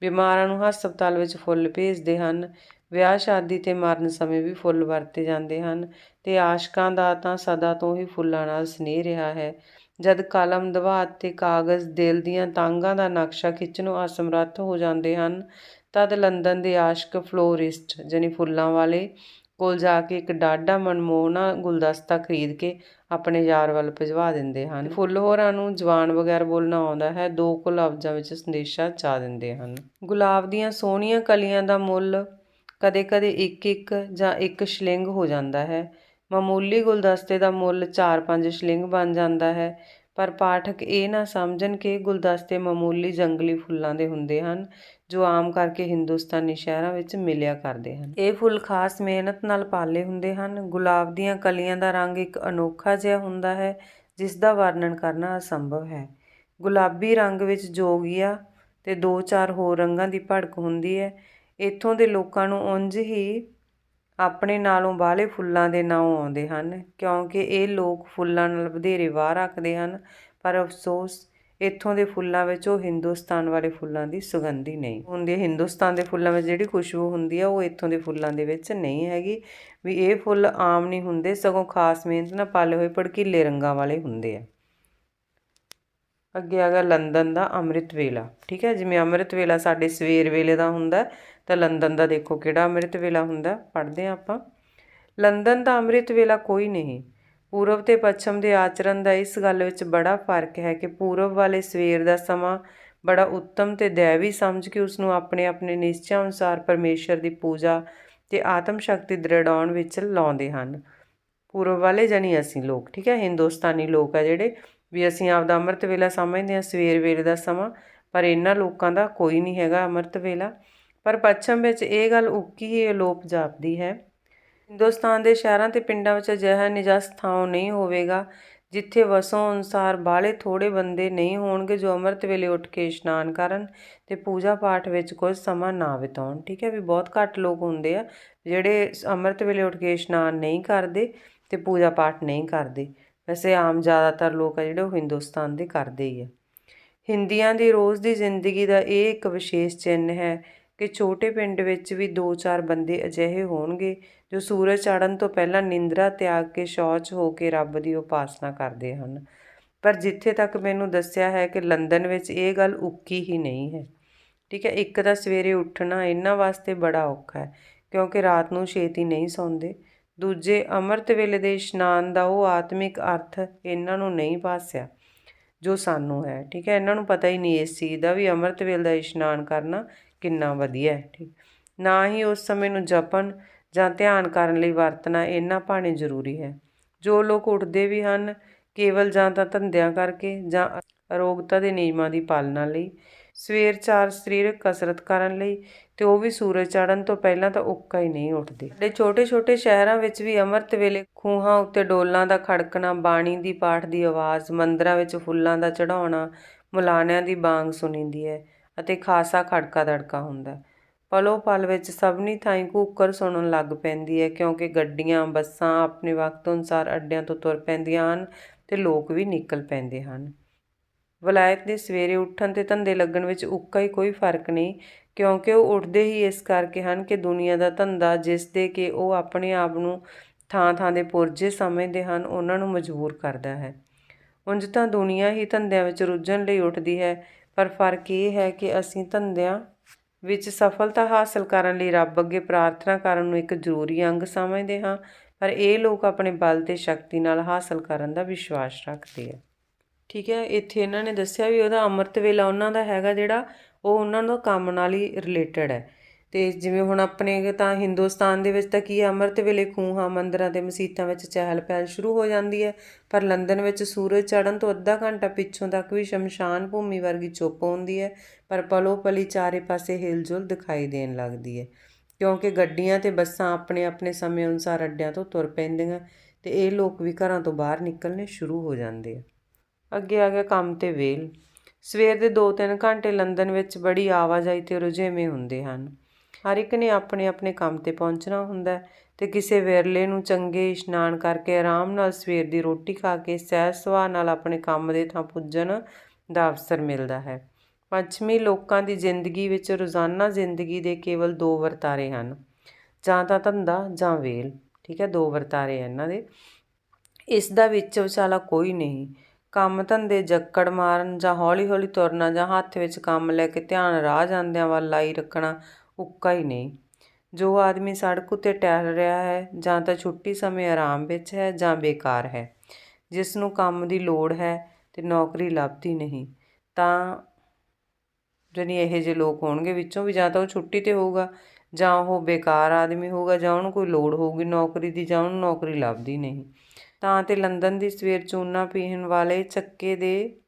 ਬਿਮਾਰਾਂ ਨੂੰ ਹਸਪਤਾਲ ਵਿੱਚ ਫੁੱਲ ਭੇਜਦੇ ਹਨ। ਵਿਆਹ, ਸ਼ਾਦੀ ਤੇ ਮਰਨ ਸਮੇਂ ਵੀ ਫੁੱਲ ਵਰਤੇ ਜਾਂਦੇ ਹਨ ਤੇ ਆਸ਼ਕਾਂ ਦਾ ਤਾਂ ਸਦਾ ਤੋਂ ਹੀ ਫੁੱਲਾਂ ਨਾਲ ਸਨੇਹ ਰਿਹਾ ਹੈ। ਜਦ ਕਲਮ ਦਵਾਤ ਤੇ ਕਾਗਜ਼ ਦਿਲ ਦੀਆਂ ਤਾਂਗਾਂ ਦਾ ਨਕਸ਼ਾ ਖਿੱਚਣੋਂ ਅਸਮਰੱਥ ਹੋ ਜਾਂਦੇ ਹਨ ਤਦ ਲੰਦਨ ਦੇ ਆਸ਼ਕ ਫਲੋਰਿਸਟ ਜਾਨੀ ਫੁੱਲਾਂ ਵਾਲੇ ਕੋਲ ਜਾ ਕੇ ਇੱਕ ਡਾਢਾ ਮਨਮੋਹਣਾ ਗੁਲਦਸਤਾ ਖਰੀਦ ਕੇ ਆਪਣੇ ਯਾਰ ਵੱਲ ਭਿਜਵਾ ਦਿੰਦੇ ਹਨ। ਫੁੱਲ ਹੋਰਾਂ ਨੂੰ ਜਵਾਨ ਵਗੈਰ ਬੋਲਣਾ ਆਉਂਦਾ ਹੈ, ਦੋ ਕੁ ਲਫ਼ਜ਼ਾਂ ਵਿੱਚ ਸੰਦੇਸ਼ਾ ਚਾ ਦਿੰਦੇ ਹਨ। ਗੁਲਾਬ ਦੀਆਂ ਸੋਹਣੀਆਂ ਕਲੀਆਂ ਦਾ ਮੁੱਲ ਕਦੇ-ਕਦੇ ਇੱਕ ਇੱਕ ਜਾਂ ਇੱਕ ਸ਼ਲਿੰਗ ਹੋ ਜਾਂਦਾ ਹੈ। ਮਾਮੂਲੀ ਗੁਲਦਸਤੇ ਦਾ ਮੁੱਲ 4-5 ਸ਼ਲਿੰਗ ਬਣ ਜਾਂਦਾ ਹੈ। ਪਰ ਪਾਠਕ ਇਹ ਨਾ ਸਮਝਣ ਕਿ ਗੁਲਦਸਤੇ ਮਾਮੂਲੀ ਜੰਗਲੀ ਫੁੱਲਾਂ ਦੇ ਹੁੰਦੇ ਹਨ, ਜੋ ਆਮ ਕਰਕੇ ਹਿੰਦੁਸਤਾਨੀ ਸ਼ਹਿਰਾਂ ਵਿੱਚ ਮਿਲਿਆ ਕਰਦੇ ਹਨ। ਇਹ ਫੁੱਲ ਖਾਸ ਮਿਹਨਤ ਨਾਲ ਪਾਲੇ ਹੁੰਦੇ ਹਨ। ਗੁਲਾਬ ਦੀਆਂ ਕਲੀਆਂ ਦਾ ਰੰਗ ਇੱਕ ਅਨੋਖਾ ਜਿਹਾ ਹੁੰਦਾ ਹੈ, ਜਿਸ ਦਾ ਵਰਣਨ ਕਰਨਾ ਅਸੰਭਵ ਹੈ। ਗੁਲਾਬੀ ਰੰਗ ਵਿੱਚ ਜੋਗੀਆ ਤੇ ਦੋ ਚਾਰ ਹੋਰ ਰੰਗਾਂ ਦੀ ਭੜਕ ਹੁੰਦੀ ਹੈ। ਇੱਥੋਂ ਦੇ ਲੋਕਾਂ ਨੂੰ ਉਂਝ ਹੀ ਆਪਣੇ ਨਾਲੋਂ ਬਾਹਲੇ ਫੁੱਲਾਂ ਦੇ ਨਾਂ ਆਉਂਦੇ ਹਨ, ਕਿਉਂਕਿ ਇਹ ਲੋਕ ਫੁੱਲਾਂ ਨਾਲ ਵਧੇਰੇ ਵਾਹ ਰੱਖਦੇ ਹਨ। ਪਰ ਅਫਸੋਸ, ਇੱਥੋਂ ਦੇ ਫੁੱਲਾਂ ਵਿੱਚ ਉਹ ਹਿੰਦੁਸਤਾਨ ਵਾਲੇ ਫੁੱਲਾਂ ਦੀ ਸੁਗੰਧੀ ਨਹੀਂ। ਹੁੰਦੀ ਹਿੰਦੁਸਤਾਨ ਦੇ ਫੁੱਲਾਂ ਵਿੱਚ ਜਿਹੜੀ ਖੁਸ਼ਬੂ ਹੁੰਦੀ ਆ, ਉਹ ਇੱਥੋਂ ਦੇ ਫੁੱਲਾਂ ਦੇ ਵਿੱਚ ਨਹੀਂ ਹੈਗੀ। ਵੀ ਇਹ ਫੁੱਲ ਆਮ ਨਹੀਂ ਹੁੰਦੇ, ਸਗੋਂ ਖਾਸ ਮਿਹਨਤ ਨਾਲ ਪਾਲੇ ਹੋਏ ਭੜਕੀਲੇ ਰੰਗਾਂ ਵਾਲੇ ਹੁੰਦੇ ਆ। ਅੱਗੇ ਆ ਗਿਆ ਲੰਡਨ ਦਾ ਅੰਮ੍ਰਿਤ ਵੇਲਾ। ਠੀਕ ਹੈ, ਜਿਵੇਂ ਅੰਮ੍ਰਿਤ ਵੇਲਾ ਸਾਡੇ ਸਵੇਰ ਵੇਲੇ ਦਾ ਹੁੰਦਾ ਤਾਂ ਲੰਡਨ ਦਾ ਦੇਖੋ ਕਿਹੜਾ ਅੰਮ੍ਰਿਤ ਵੇਲਾ ਹੁੰਦਾ ਪੜ੍ਹਦੇ ਆ ਆਪਾਂ। ਲੰਡਨ ਦਾ ਅੰਮ੍ਰਿਤ ਵੇਲਾ ਕੋਈ ਨਹੀਂ ਪੂਰਬ ਤੇ ਪੱਛਮ ਦੇ ਆਚਰਣ ਦਾ ਇਸ ਗੱਲ ਵਿੱਚ ਬੜਾ ਫ਼ਰਕ ਹੈ ਕਿ ਪੂਰਬ ਵਾਲੇ ਸਵੇਰ ਦਾ ਸਮਾਂ ਬੜਾ ਉੱਤਮ ਤੇ ਦੈਵੀ ਸਮਝ ਕੇ ਉਸ ਨੂੰ ਆਪਣੇ ਆਪਣੇ ਨਿਸ਼ਚੈ ਅਨੁਸਾਰ ਪਰਮੇਸ਼ਰ ਦੀ ਪੂਜਾ ਤੇ ਆਤਮ ਸ਼ਕਤੀ ਦ੍ਰਿੜਾਉਣ ਵਿੱਚ ਲਾਉਂਦੇ ਹਨ। ਪੂਰਬ ਵਾਲੇ ਜਾਨੀ ਅਸੀਂ ਲੋਕ। ਠੀਕ ਹੈ, ਹਿੰਦੁਸਤਾਨੀ ਲੋਕ ਆ ਜਿਹੜੇ ਵੀ ਅਸੀਂ ਆਪਦਾ ਅੰਮ੍ਰਿਤ ਵੇਲਾ ਸਮਝਦੇ ਹਾਂ, ਸਵੇਰ ਵੇਲੇ ਦਾ ਸਮਾਂ, ਪਰ ਇਹਨਾਂ ਲੋਕਾਂ ਦਾ ਕੋਈ ਨਹੀਂ ਹੈਗਾ ਅੰਮ੍ਰਿਤ ਵੇਲਾ। ਪਰ ਪੱਛਮ ਵਿੱਚ ਇਹ ਗੱਲ ਉੱਕੀ ਹੀ ਅਲੋਪ ਜਾਪਦੀ ਹੈ। ਹਿੰਦੁਸਤਾਨ ਦੇ ਸ਼ਹਿਰਾਂ ਤੇ ਪਿੰਡਾਂ ਵਿੱਚ ਅਜਿਹਾ ਨਿਜਸ ਥਾਂ ਨਹੀਂ ਹੋਵੇਗਾ, ਜਿੱਥੇ ਵਸੋਂ ਅਨੁਸਾਰ ਬਾਲੇ ਥੋੜੇ ਬੰਦੇ ਨਹੀਂ ਹੋਣਗੇ ਜੋ ਅੰਮ੍ਰਿਤ ਵੇਲੇ ਉੱਠ ਕੇ ਇਸ਼ਨਾਨ ਕਰਨ ਤੇ ਪੂਜਾ ਪਾਠ ਵਿੱਚ ਕੁਝ ਸਮਾਂ ਨਾ ਬਿਤਾਉਣ। ਠੀਕ ਹੈ ਵੀ ਬਹੁਤ ਘੱਟ ਲੋਕ ਹੁੰਦੇ ਆ, ਜਿਹੜੇ ਅੰਮ੍ਰਿਤ ਵੇਲੇ ਉੱਠ ਕੇ ਇਸ਼ਨਾਨ ਨਹੀਂ ਕਰਦੇ ਤੇ ਪੂਜਾ ਪਾਠ ਨਹੀਂ ਕਰਦੇ। ਵੈਸੇ ਆਮ ਜ਼ਿਆਦਾਤਰ ਲੋਕ ਆ ਜਿਹੜੇ ਉਹ ਹਿੰਦੁਸਤਾਨ ਦੇ ਕਰਦੇ ਹੀ ਆ। ਹਿੰਦੀਆਂ ਦੀ ਰੋਜ਼ ਦੀ ਜ਼ਿੰਦਗੀ ਦਾ ਇਹ ਇੱਕ ਵਿਸ਼ੇਸ਼ ਚਿੰਨ੍ਹ ਹੈ ਕਿ ਛੋਟੇ ਪਿੰਡ ਵਿੱਚ ਵੀ ਦੋ ਚਾਰ ਬੰਦੇ ਅਜਿਹੇ ਹੋਣਗੇ ਜੋ ਸੂਰਜ ਚੜ੍ਹਨ ਤੋਂ ਪਹਿਲਾਂ ਨਿੰਦਰਾ ਤਿਆਗ ਕੇ ਸ਼ੌਚ ਹੋ ਕੇ ਰੱਬ ਦੀ ਉਪਾਸਨਾ ਕਰਦੇ ਹਨ। ਪਰ ਜਿੱਥੇ ਤੱਕ ਮੈਨੂੰ ਦੱਸਿਆ ਹੈ ਕਿ ਲੰਡਨ ਵਿੱਚ ਇਹ ਗੱਲ ਉੱਕੀ ਹੀ ਨਹੀਂ ਹੈ। ਠੀਕ ਹੈ, ਇੱਕ ਤਾਂ ਸਵੇਰੇ ਉੱਠਣਾ ਇਹਨਾਂ ਵਾਸਤੇ ਬੜਾ ਔਖਾ ਹੈ, ਕਿਉਂਕਿ ਰਾਤ ਨੂੰ ਛੇਤੀ ਨਹੀਂ ਸੌਂਦੇ। ਦੂਜੇ ਅੰਮ੍ਰਿਤ ਵੇਲੇ ਦੇ ਇਸ਼ਨਾਨ ਦਾ ਉਹ ਆਤਮਿਕ ਅਰਥ ਇਹਨਾਂ ਨੂੰ ਨਹੀਂ ਭਾਸਿਆ ਜੋ ਸਾਨੂੰ ਹੈ, ਠੀਕ ਹੈ? ਇਹਨਾਂ ਨੂੰ ਪਤਾ ਹੀ ਨਹੀਂ ਇਸ ਚੀਜ਼ ਦਾ ਵੀ ਅੰਮ੍ਰਿਤ ਵੇਲੇ ਦਾ ਇਸ਼ਨਾਨ ਕਰਨਾ ਕਿੰਨਾ ਵਧੀਆ ਹੈ, ਠੀਕ? ਨਾ ਹੀ ਉਸ ਸਮੇਂ ਨੂੰ ਜਪਣ ਜਾਂ ਧਿਆਨ ਕਰਨ ਲਈ ਵਰਤਣਾ ਇਹਨਾਂ ਭਾਣੇ ਜ਼ਰੂਰੀ ਹੈ। ਜੋ ਲੋਕ ਉੱਠਦੇ ਵੀ ਹਨ, ਕੇਵਲ ਜਾਂ ਤਾਂ ਧੰਦਿਆਂ ਕਰਕੇ ਜਾਂ ਅਰੋਗਤਾ ਦੇ ਨਿਯਮਾਂ ਦੀ ਪਾਲਣਾ ਲਈ ਸਵੇਰ ਚਾਰ ਸਰੀਰਕ ਕਸਰਤ ਕਰਨ ਲਈ ਤੇ ਉਹ ਵੀ ਸੂਰਜ ਚੜ੍ਹਨ ਤੋਂ ਪਹਿਲਾਂ ਤਾਂ ਉੱਕਾ ਹੀ ਨਹੀਂ ਉੱਠਦੇ। ਸਾਡੇ ਛੋਟੇ-ਛੋਟੇ ਸ਼ਹਿਰਾਂ ਵਿੱਚ ਵੀ ਅੰਮ੍ਰਿਤ ਵੇਲੇ ਖੂਹਾਂ ਉੱਤੇ ਡੋਲਾਂ ਦਾ ਖੜਕਣਾ, ਬਾਣੀ ਦੀ ਪਾਠ ਦੀ ਆਵਾਜ਼, ਮੰਦਰਾਂ ਵਿੱਚ ਫੁੱਲਾਂ ਦਾ ਚੜਾਉਣਾ ਮੁਲਾਣਿਆਂ ਦੀ ਬਾਂਗ ਸੁਣੀਂਦੀ ਹੈ ਅਤੇ ਖਾਸਾ ਖੜਕਾ ਦੜਕਾ ਹੁੰਦਾ ਪਲੋ ਪਲ ਵਿੱਚ ਸਭਨੀ ਥਾਈਂ ਕੂਕਰ ਸੁਣਨ ਲੱਗ ਪੈਂਦੀ ਹੈ ਕਿਉਂਕਿ ਗੱਡੀਆਂ, ਬੱਸਾਂ ਆਪਣੇ ਵਕਤ ਅਨੁਸਾਰ ਅੱਡਿਆਂ ਤੋਂ ਤੁਰ ਪੈਂਦੀਆਂ ਹਨ ਤੇ ਲੋਕ ਵੀ ਨਿਕਲ ਪੈਂਦੇ ਹਨ। ਵਲਾਇਤ ਦੇ ਸਵੇਰੇ ਉੱਠਣ ਤੇ ਧੰਦੇ ਲੱਗਣ ਵਿੱਚ ਉੱਕਾ ਹੀ ਕੋਈ ਫ਼ਰਕ ਨਹੀਂ, ਕਿਉਂਕਿ ਉਹ ਉੱਠਦੇ ਹੀ ਇਸ ਕਰਕੇ ਹਨ ਕਿ ਦੁਨੀਆ ਦਾ ਧੰਦਾ ਜਿਸ ਦੇ ਕਿ ਉਹ ਆਪਣੇ ਆਪ ਨੂੰ ਥਾਂ ਥਾਂ ਦੇ ਪੁਰਜੇ ਸਮਝਦੇ ਹਨ, ਉਹਨਾਂ ਨੂੰ ਮਜਬੂਰ ਕਰਦਾ ਹੈ। ਉਂਝ ਤਾਂ ਦੁਨੀਆ ਹੀ ਧੰਦਿਆਂ ਵਿੱਚ ਰੁੱਝਣ ਲਈ ਉੱਠਦੀ ਹੈ, ਪਰ ਫ਼ਰਕ ਇਹ ਹੈ ਕਿ ਅਸੀਂ ਧੰਦਿਆਂ ਵਿੱਚ ਸਫਲਤਾ ਹਾਸਲ ਕਰਨ ਲਈ ਰੱਬ ਅੱਗੇ ਪ੍ਰਾਰਥਨਾ ਕਰਨ ਨੂੰ ਇੱਕ ਜ਼ਰੂਰੀ ਅੰਗ ਸਮਝਦੇ ਹਾਂ, ਪਰ ਇਹ ਲੋਕ ਆਪਣੇ ਬਲ ਤੇ ਸ਼ਕਤੀ ਨਾਲ ਹਾਸਲ ਕਰਨ ਦਾ ਵਿਸ਼ਵਾਸ ਰੱਖਦੇ ਆ। ਠੀਕ ਹੈ, ਇੱਥੇ ਇਹਨਾਂ ਨੇ ਦੱਸਿਆ ਵੀ ਉਹਦਾ ਅੰਮ੍ਰਿਤ ਵੇਲਾ ਉਹਨਾਂ ਦਾ ਹੈਗਾ ਜਿਹੜਾ, ਉਹ ਉਹਨਾਂ ਦਾ ਕੰਮ ਨਾਲ ਹੀ ਰਿਲੇਟਡ ਹੈ। ਤੇ ਜਿਵੇਂ ਹੁਣ ਆਪਣੇ ਤਾਂ ਹਿੰਦੁਸਤਾਨ ਦੇ ਵਿੱਚ ਤਾਂ ਕੀ ਹੈ, ਅੰਮ੍ਰਿਤ ਵੇਲੇ ਖੂਹਾਂ ਮੰਦਰਾਂ ਤੇ ਮਸੀਤਾਂ ਵਿੱਚ ਚਹਿਲ ਪਹਿਲ ਸ਼ੁਰੂ ਹੋ ਜਾਂਦੀ ਹੈ, ਪਰ ਲੰਡਨ ਵਿੱਚ ਸੂਰਜ ਚੜ੍ਹਨ ਤੋਂ ਅੱਧਾ ਘੰਟਾ ਪਿੱਛੋਂ ਤੱਕ ਵੀ ਸ਼ਮਸ਼ਾਨ ਭੂਮੀ ਵਰਗੀ ਚੁੱਪ ਹੁੰਦੀ ਹੈ, ਪਰ ਪਲੋ ਪਲੀ ਚਾਰੇ ਪਾਸੇ ਹਿਲਜੁਲ ਦਿਖਾਈ ਦੇਣ ਲੱਗਦੀ ਹੈ। ਕਿਉਂਕਿ ਗੱਡੀਆਂ ਤੇ ਬੱਸਾਂ ਆਪਣੇ ਆਪਣੇ ਸਮੇਂ ਅਨੁਸਾਰ ਅੱਡਿਆਂ ਤੋਂ ਤੁਰ ਪੈਂਦੀਆਂ ਤੇ ਇਹ ਲੋਕ ਵੀ ਘਰਾਂ ਤੋਂ ਬਾਹਰ ਨਿਕਲਣੇ ਸ਼ੁਰੂ ਹੋ ਜਾਂਦੇ ਆ। ਅੱਗੇ ਆ ਗਿਆ ਕੰਮ ਤੇ ਵੇਲ ਸਵੇਰ ਦੇ 2-3 ਘੰਟੇ ਲੰਡਨ ਵਿੱਚ ਬੜੀ ਆਵਾਜਾਈ ਤੇ ਰੁਝੇਵੇਂ ਹੁੰਦੇ ਹਨ। ਹਰ ਇੱਕ ਨੇ ਆਪਣੇ ਆਪਣੇ ਕੰਮ ਤੇ ਪਹੁੰਚਣਾ ਹੁੰਦਾ ਹੈ ਤੇ ਕਿਸੇ ਵਿਰਲੇ ਨੂੰ ਚੰਗੇ ਇਸ਼ਨਾਨ ਕਰਕੇ ਆਰਾਮ ਨਾਲ ਸਵੇਰ ਦੀ ਰੋਟੀ ਖਾ ਕੇ ਸੈਰ ਸੁਭਾਅ ਨਾਲ ਆਪਣੇ ਕੰਮ ਦੇ ਥਾਂ ਪੁੱਜਣ ਦਾ ਅਵਸਰ ਮਿਲਦਾ ਹੈ। ਪੱਛਮੀ ਲੋਕਾਂ ਦੀ ਜ਼ਿੰਦਗੀ ਵਿੱਚ ਰੋਜ਼ਾਨਾ ਜ਼ਿੰਦਗੀ ਦੇ ਕੇਵਲ ਦੋ ਵਰਤਾਰੇ ਹਨ। ਜਾਂ ਤਾਂ ਧੰਦਾ ਜਾਂ ਵੇਲ ਠੀਕ ਹੈ, ਦੋ ਵਰਤਾਰੇ ਇਹਨਾਂ ਦੇ। ਇਸ ਦਾ ਵਿੱਚ ਵਿਚਾਲਾ ਕੋਈ ਨਹੀਂ। ਕੰਮ ਧੰਦੇ ਜੱਕੜ ਮਾਰਨ ਜਾਂ ਹੌਲੀ-ਹੌਲੀ ਤੁਰਨਾ ਜਾਂ ਹੱਥ ਵਿੱਚ ਕੰਮ ਲੈ ਕੇ ਧਿਆਨ ਰਾਹ ਜਾਂਦਿਆਂ ਵੱਲ ਲਾਈ ਰੱਖਣਾ ਉੱਕਾ ਹੀ ਨਹੀਂ। ਜੋ ਆਦਮੀ ਸੜਕ ਉੱਤੇ ਟਹਿਲ ਰਿਹਾ ਹੈ, ਜਾਂ ਤਾਂ ਛੁੱਟੀ ਸਮੇਂ ਆਰਾਮ ਵਿੱਚ ਹੈ ਜਾਂ ਬੇਕਾਰ ਹੈ, ਜਿਸ ਨੂੰ ਕੰਮ ਦੀ ਲੋੜ ਹੈ ਤੇ ਨੌਕਰੀ ਲੱਭਦੀ ਨਹੀਂ, ਤਾਂ ਜਾਣੀ ਇਹੋ ਜਿਹੇ ਲੋਕ ਹੋਣਗੇ ਵਿੱਚੋਂ ਵੀ ਜਾਂ ਤਾਂ ਉਹ ਛੁੱਟੀ ਤੇ ਹੋਊਗਾ, ਜਾਂ ਉਹ ਬੇਕਾਰ ਆਦਮੀ ਹੋਊਗਾ ਜਾਂ ਉਹਨੂੰ ਕੋਈ ਲੋੜ ਹੋਊਗੀ ਨੌਕਰੀ ਦੀ ਜਾਂ ਉਹਨੂੰ ਨੌਕਰੀ ਲੱਭਦੀ ਨਹੀਂ। ਤਾਂ ਤੇ ਲੰਦਨ ਦੀ ਸਵੇਰ ਚੂਨਾ ਪੀਣ ਵਾਲੇ ਚੱਕੇ ਦੇ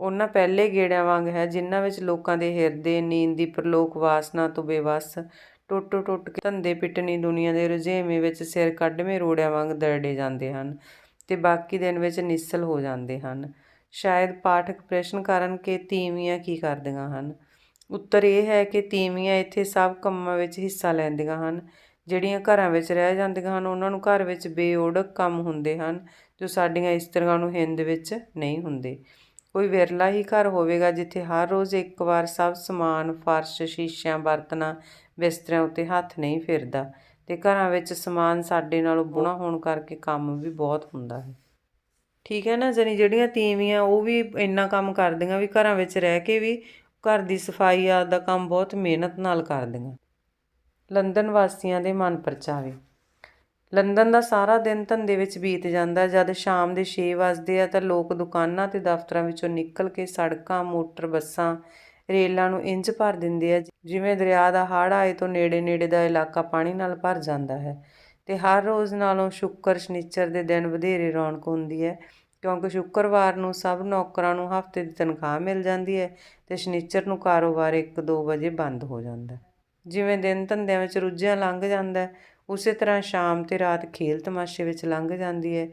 ਉਹਨਾਂ ਪਹਿਲੇ ਗੇੜਿਆਂ ਵਾਂਗ ਹੈ, ਜਿਨ੍ਹਾਂ ਵਿੱਚ ਲੋਕਾਂ ਦੇ ਹਿਰਦੇ, ਨੀਂਦ ਦੀ ਪ੍ਰਲੋਕ ਵਾਸਨਾ ਤੋਂ ਬੇਵੱਸ ਟੁੱਟ ਟੁੱਟ ਕੇ ਧੰਦੇ ਪਿੱਟਣੀ ਦੁਨੀਆ ਦੇ ਰੁਝੇਵੇਂ ਵਿੱਚ ਸਿਰ ਕੱਢਵੇਂ ਰੋੜਿਆਂ ਵਾਂਗ ਦਰੜੇ ਜਾਂਦੇ ਹਨ ਤੇ ਬਾਕੀ ਦਿਨ ਵਿੱਚ ਨਿਸਲ ਹੋ ਜਾਂਦੇ ਹਨ। ਸ਼ਾਇਦ ਪਾਠਕ ਪ੍ਰਸ਼ਨ ਕਰਨ ਕਿ ਤੀਵੀਆਂ ਕੀ ਕਰਦੀਆਂ ਹਨ। ਉੱਤਰ ਇਹ ਹੈ ਕਿ ਤੀਵੀਆਂ ਇੱਥੇ ਸਭ ਕੰਮਾਂ ਵਿੱਚ ਹਿੱਸਾ ਲੈਂਦੀਆਂ ਹਨ। ਜਿਹੜੀਆਂ ਘਰਾਂ ਵਿੱਚ ਰਹਿ ਜਾਂਦੀਆਂ ਹਨ, ਉਹਨਾਂ ਨੂੰ ਘਰ ਵਿੱਚ ਬੇਓੜਕ ਕੰਮ ਹੁੰਦੇ ਹਨ, ਜੋ ਸਾਡੀਆਂ ਇਸਤਰੀਆਂ ਨੂੰ ਹਿੰਦ ਵਿੱਚ ਨਹੀਂ ਹੁੰਦੇ। ਕੋਈ ਵਿਰਲਾ ਹੀ ਘਰ ਹੋਵੇਗਾ ਜਿੱਥੇ ਹਰ ਰੋਜ਼ ਇੱਕ ਵਾਰ ਸਭ ਸਮਾਨ, ਫਰਸ਼, ਸ਼ੀਸ਼ਿਆਂ, ਬਰਤਨਾਂ, ਬਿਸਤਰਿਆਂ ਉੱਤੇ ਹੱਥ ਨਹੀਂ ਫਿਰਦਾ ਤੇ ਘਰਾਂ ਵਿੱਚ ਸਮਾਨ ਸਾਡੇ ਨਾਲੋਂ ਬੁਣਾ ਹੋਣ ਕਰਕੇ ਕੰਮ ਵੀ ਬਹੁਤ ਹੁੰਦਾ ਹੈ। ਠੀਕ ਹੈ ਨਾ ਜਾਨੀ ਜਿਹੜੀਆਂ ਤੀਵੀਆਂ ਉਹ ਵੀ ਇੰਨਾ ਕੰਮ ਕਰਦੀਆਂ ਵੀ ਘਰਾਂ ਵਿੱਚ ਰਹਿ ਕੇ ਵੀ ਘਰ ਦੀ ਸਫ਼ਾਈ ਆ ਦਾ ਕੰਮ ਬਹੁਤ ਮਿਹਨਤ ਨਾਲ ਕਰਦੀਆਂ। ਲੰਦਨ ਵਾਸੀਆਂ ਦੇ ਮਨ ਪਰਚਾਵੇ। ਲੰਦਨ ਦਾ ਸਾਰਾ ਦਿਨ ਧੰਦੇ ਵਿੱਚ ਬੀਤ ਜਾਂਦਾ, ਜਦ ਸ਼ਾਮ ਦੇ 6 ਵਜਦੇ ਆ ਤਾਂ ਲੋਕ ਦੁਕਾਨਾਂ ਤੇ ਦਫ਼ਤਰਾਂ ਵਿੱਚੋਂ ਨਿਕਲ ਕੇ ਸੜਕਾਂ, ਮੋਟਰ ਬੱਸਾਂ, ਰੇਲਾਂ ਨੂੰ ਇੰਜ ਭਰ ਦਿੰਦੇ ਆ, ਜਿਵੇਂ ਦਰਿਆ ਦਾ ਹੜ੍ਹ ਆਏ ਤੋਂ ਨੇੜੇ-ਨੇੜੇ ਦਾ ਇਲਾਕਾ ਪਾਣੀ ਨਾਲ ਭਰ ਜਾਂਦਾ ਹੈ। ਤੇ ਹਰ ਰੋਜ਼ ਨਾਲੋਂ ਸ਼ੁੱਕਰ ਸ਼ਨੀਚਰ ਦੇ ਦਿਨ ਵਧੇਰੇ ਰੌਣਕ ਹੁੰਦੀ ਹੈ, ਕਿਉਂਕਿ ਸ਼ੁੱਕਰਵਾਰ ਨੂੰ ਸਭ ਨੌਕਰਾਂ ਨੂੰ ਹਫ਼ਤੇ ਦੀ ਤਨਖਾਹ ਮਿਲ ਜਾਂਦੀ ਹੈ ਤੇ ਸ਼ਨੀਚਰ ਨੂੰ ਕਾਰੋਬਾਰ 1-2 ਵਜੇ ਬੰਦ ਹੋ ਜਾਂਦਾ ਜਿਵੇਂ ਦਿਨ ਧੰਦਿਆਂ ਵਿੱਚ ਰੁੱਝਿਆ ਲੰਘ ਜਾਂਦਾ ਉਸੇ ਤਰ੍ਹਾਂ ਸ਼ਾਮ ਤੇ ਰਾਤ ਖੇਲ ਤਮਾਸ਼ੇ ਵਿੱਚ ਲੰਘ ਜਾਂਦੀ ਹੈ।